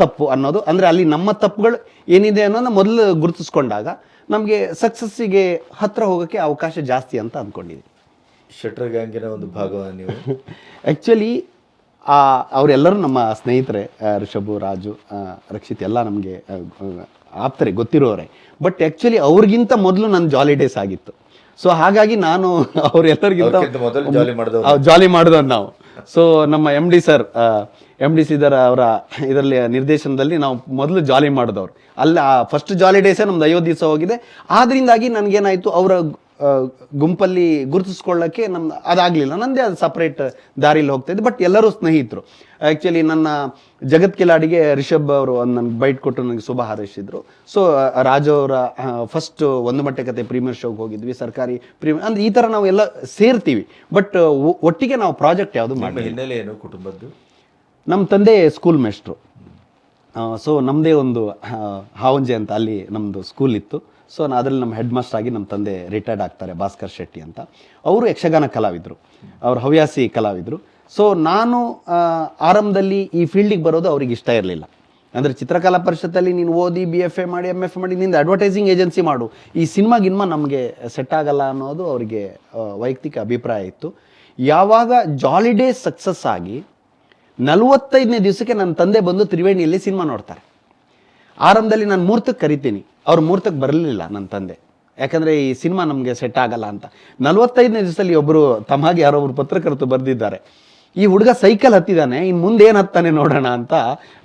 ತಪ್ಪು ಅನ್ನೋದು. ಅಂದರೆ ಅಲ್ಲಿ ನಮ್ಮ ತಪ್ಪುಗಳು ಏನಿದೆ ಅನ್ನೋದನ್ನ ಮೊದಲು ಗುರುತಿಸ್ಕೊಂಡಾಗ ನಮಗೆ ಸಕ್ಸಸ್ಸಿಗೆ ಹತ್ರ ಹೋಗೋಕ್ಕೆ ಅವಕಾಶ ಜಾಸ್ತಿ ಅಂತ ಅಂದ್ಕೊಂಡಿದ್ದೀನಿ. ಶೆಟ್ರ್ ಗ್ಯಾಂಗಿನ ಒಂದು ಭಾಗವ ನೀವು. ಆ್ಯಕ್ಚುಲಿ ಅವರೆಲ್ಲರೂ ನಮ್ಮ ಸ್ನೇಹಿತರೆ ರಿಷಭು ರಾಜು ರಕ್ಷಿತ್ ಎಲ್ಲ ನಮಗೆ ಆಪ್ತರೆ ಗೊತ್ತಿರೋರೆ. ಬಟ್ ಆ್ಯಕ್ಚುಲಿ ಅವ್ರಿಗಿಂತ ಮೊದಲು ನನ್ನ ಜಾಲಿ ಡೇಸ್ ಆಗಿತ್ತು. ಸೊ ಹಾಗಾಗಿ ನಾನು ಅವರೆಲ್ಲರಿಗಿಂತ. ಜಾಲಿ ಮಾಡಿದವ್ರು. ನಾವು. ಸೊ ನಮ್ಮ M D sir M D Sidhar ಅವರ ಇದರಲ್ಲಿ ನಿರ್ದೇಶನದಲ್ಲಿ ನಾವು ಮೊದಲು ಜಾಲಿ ಮಾಡಿದವ್ರು. ಅಲ್ಲಿ ಫಸ್ಟ್ ಜಾಲಿ ಡೇಸೇ ನಮ್ದು ಐವತ್ತು ದಿವಸ ಹೋಗಿದೆ. ಆದ್ರಿಂದಾಗಿ ನನಗೇನಾಯಿತು ಅವರ ಗುಂಪಲ್ಲಿ ಗುರುತಿಸ್ಕೊಳ್ಳೋಕ್ಕೆ ನಮ್ಮ ಅದಾಗಲಿಲ್ಲ. ನನ್ನದೇ ಅದು ಸಪ್ರೇಟ್ ದಾರಿಲಿ ಹೋಗ್ತಾ ಇದ್ದೆ ಬಟ್ ಎಲ್ಲರೂ ಸ್ನೇಹಿತರು. ಆ್ಯಕ್ಚುಲಿ ನನ್ನ ಜಗತ್ ಕಿಲಾಡಿಗೆ ರಿಷಬ್ ಅವರು ನನ್ನ ನನಗೆ ಬೈಟ್ ಕೊಟ್ಟು ನನಗೆ ಶುಭ ಹಾರೈಸಿದ್ರು. ಸೊ ರಾಜು ಅವರ ಫಸ್ಟ್ ಒಂದು ಮಟ್ಟೆ ಕತೆ ಪ್ರೀಮಿಯರ್ ಶೋಗೆ ಹೋಗಿದ್ವಿ ಸರ್ಕಾರಿ ಪ್ರೀಮಿಯರ್ ಅಂದ್ರೆ ಈ ಥರ ನಾವು ಎಲ್ಲ ಸೇರ್ತೀವಿ ಬಟ್ ಒಟ್ಟಿಗೆ ನಾವು ಪ್ರಾಜೆಕ್ಟ್ ಯಾವುದು ಮಾಡಿ ಹಿನ್ನೆಲೆ ಏನು ಕುಟುಂಬದ್ದು? ನಮ್ಮ ತಂದೆ ಸ್ಕೂಲ್ ಮೇಸ್ಟ್ರು ಸೊ ನಮ್ಮದೇ ಒಂದು ಹಾವಂಜೆ ಅಂತ ಅಲ್ಲಿ ನಮ್ಮದು ಸ್ಕೂಲ್ ಇತ್ತು. ಸೊ ಅದರಲ್ಲಿ ನಮ್ಮ ಹೆಡ್ ಮಾಸ್ಟರ್ ಆಗಿ ನಮ್ಮ ತಂದೆ ರಿಟೈರ್ಡ್ ಆಗ್ತಾರೆ, ಭಾಸ್ಕರ್ ಶೆಟ್ಟಿ ಅಂತ. ಅವರು ಯಕ್ಷಗಾನ ಕಲಾವಿದರು. ಅವರು ಹವ್ಯಾಸಿ ಕಲಾವಿದರು. ಸೊ ನಾನು ಆರಂಭದಲ್ಲಿ ಈ ಫೀಲ್ಡಿಗೆ ಬರೋದು ಅವ್ರಿಗೆ ಇಷ್ಟ ಇರಲಿಲ್ಲ. ಅಂದರೆ ಚಿತ್ರಕಲಾ ಪರಿಷತ್ತಲ್ಲಿ ನೀನು ಓದಿ ಬಿ ಎಫ್ ಎ ಮಾಡಿ ಎಂ ಎಫ್ ಮಾಡಿ, ನಿಂದು ಅಡ್ವರ್ಟೈಸಿಂಗ್ ಏಜೆನ್ಸಿ ಮಾಡು. ಈ ಸಿನಿಮಾ ಗಿನ್ಮಾ ನಮಗೆ ಸೆಟ್ ಆಗಲ್ಲ ಅನ್ನೋದು ಅವರಿಗೆ ವೈಯಕ್ತಿಕ ಅಭಿಪ್ರಾಯ ಇತ್ತು. ಯಾವಾಗ ಜಾಲಿಡೇ ಸಕ್ಸಸ್ ಆಗಿ ನಲವತ್ತೈದನೇ ದಿವಸಕ್ಕೆ ನನ್ನ ತಂದೆ ಬಂದು ತ್ರಿವೇಣಿಯಲ್ಲಿ ಸಿನಿಮಾ ನೋಡ್ತಾರೆ. ಆರಂಭದಲ್ಲಿ ನಾನು ಮೂರ್ತಕ್ಕೆ ಕರಿತೀನಿ. ಅವ್ರು ಮುಹೂರ್ತಕ್ಕೆ ಬರಲಿಲ್ಲ ನನ್ನ ತಂದೆ. ಯಾಕಂದರೆ ಈ ಸಿನಿಮಾ ನಮಗೆ ಸೆಟ್ ಆಗಲ್ಲ ಅಂತ. ನಲವತ್ತೈದನೇ ದಿವಸದಲ್ಲಿ ಒಬ್ಬರು ತಮ್ಮಾಗಿ ಯಾರೋ ಒಬ್ರು ಪತ್ರಕರ್ತರು ಬರೆದಿದ್ದಾರೆ. ಈ ಹುಡುಗ ಸೈಕಲ್ ಹತ್ತಿದ್ದಾನೆ ಇನ್ನು ಮುಂದೆ ಏನು ಹತ್ತಾನೆ ನೋಡೋಣ ಅಂತ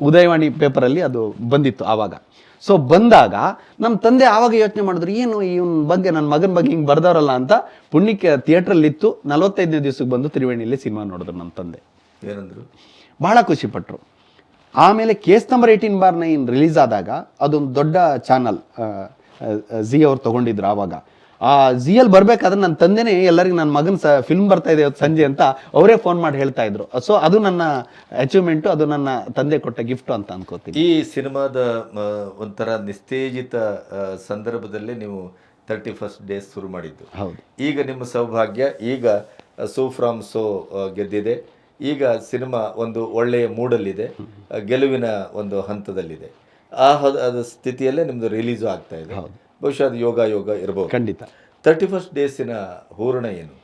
ಉದಯವಾಣಿ ಪೇಪರಲ್ಲಿ ಅದು ಬಂದಿತ್ತು ಆವಾಗ. ಸೊ ಬಂದಾಗ ನಮ್ಮ ತಂದೆ ಆವಾಗ ಯೋಚನೆ ಮಾಡಿದ್ರು ಏನು ಇವನ್ ಬಗ್ಗೆ ನನ್ನ ಮಗನ ಬಗ್ಗೆ ಹಿಂಗೆ ಬರ್ದವರಲ್ಲ ಅಂತ? ಪುಣ್ಯಕ್ಕೆ ಥಿಯೇಟ್ರಲ್ಲಿತ್ತು. ನಲವತ್ತೈದನೇ ದಿವಸಕ್ಕೆ ಬಂದು ತ್ರಿವೇಣಿಯಲ್ಲಿ ಸಿನಿಮಾ ನೋಡಿದ್ರು ನಮ್ಮ ತಂದೆ. ಏನಂದ್ರು? ಬಹಳ ಖುಷಿಪಟ್ಟರು ಆಮೇಲೆ case number eighteen bar nine release ಆದಾಗ ಅದೊಂದು ದೊಡ್ಡ ಚಾನಲ್ ಜಿ ಅವ್ರು ತಗೊಂಡಿದ್ರು ಆವಾಗ. ಆ ಜಿಯಲ್ಲಿ ಬರಬೇಕಾದ್ರೆ ನನ್ನ ತಂದೆನೇ ಎಲ್ಲರಿಗೂ ನನ್ನ ಮಗನ ಸ ಫಿಲ್ಮ್ ಬರ್ತಾ ಇದೆ ಸಂಜೆ ಅಂತ ಅವರೇ ಫೋನ್ ಮಾಡಿ ಹೇಳ್ತಾ ಇದ್ರು. ಸೊ ಅದು ನನ್ನ ಅಚೀವ್ಮೆಂಟು ಅದು ನನ್ನ ತಂದೆ ಕೊಟ್ಟ ಗಿಫ್ಟು ಅಂತ ಅನ್ಕೋತೀನಿ. ಈ ಸಿನಿಮಾದ ಒಂಥರ ನಿಸ್ತೇಜಿತ ಸಂದರ್ಭದಲ್ಲೇ ನೀವು ತರ್ಟಿ ಫಸ್ಟ್ ಡೇಸ್ ಶುರು ಮಾಡಿದ್ದು. ಹೌದು. ಈಗ ನಿಮ್ಮ ಸೌಭಾಗ್ಯ ಈಗ ಸೋ ಫ್ರಾಮ್ ಸೋ ಗೆದ್ದಿದೆ. ಈಗ ಸಿನಿಮಾ ಒಂದು ಒಳ್ಳೆಯ ಮೂಡಲ್ಲಿದೆ. ಗೆಲುವಿನ ಒಂದು ಹಂತದಲ್ಲಿದೆ. ಆ ಅದ ಸ್ಥಿತಿಯಲ್ಲೇ ನಿಮ್ಮದು ರಿಲೀಸು ಆಗ್ತಾ ಇದೆ. ಬಹುಶಃ ಅದು ಯೋಗ ಯೋಗ ಇರಬಹುದು ಖಂಡಿತ. ತರ್ಟಿ ಫಸ್ಟ್ ಡೇಸಿನ ಹೂರಣ ಏನು?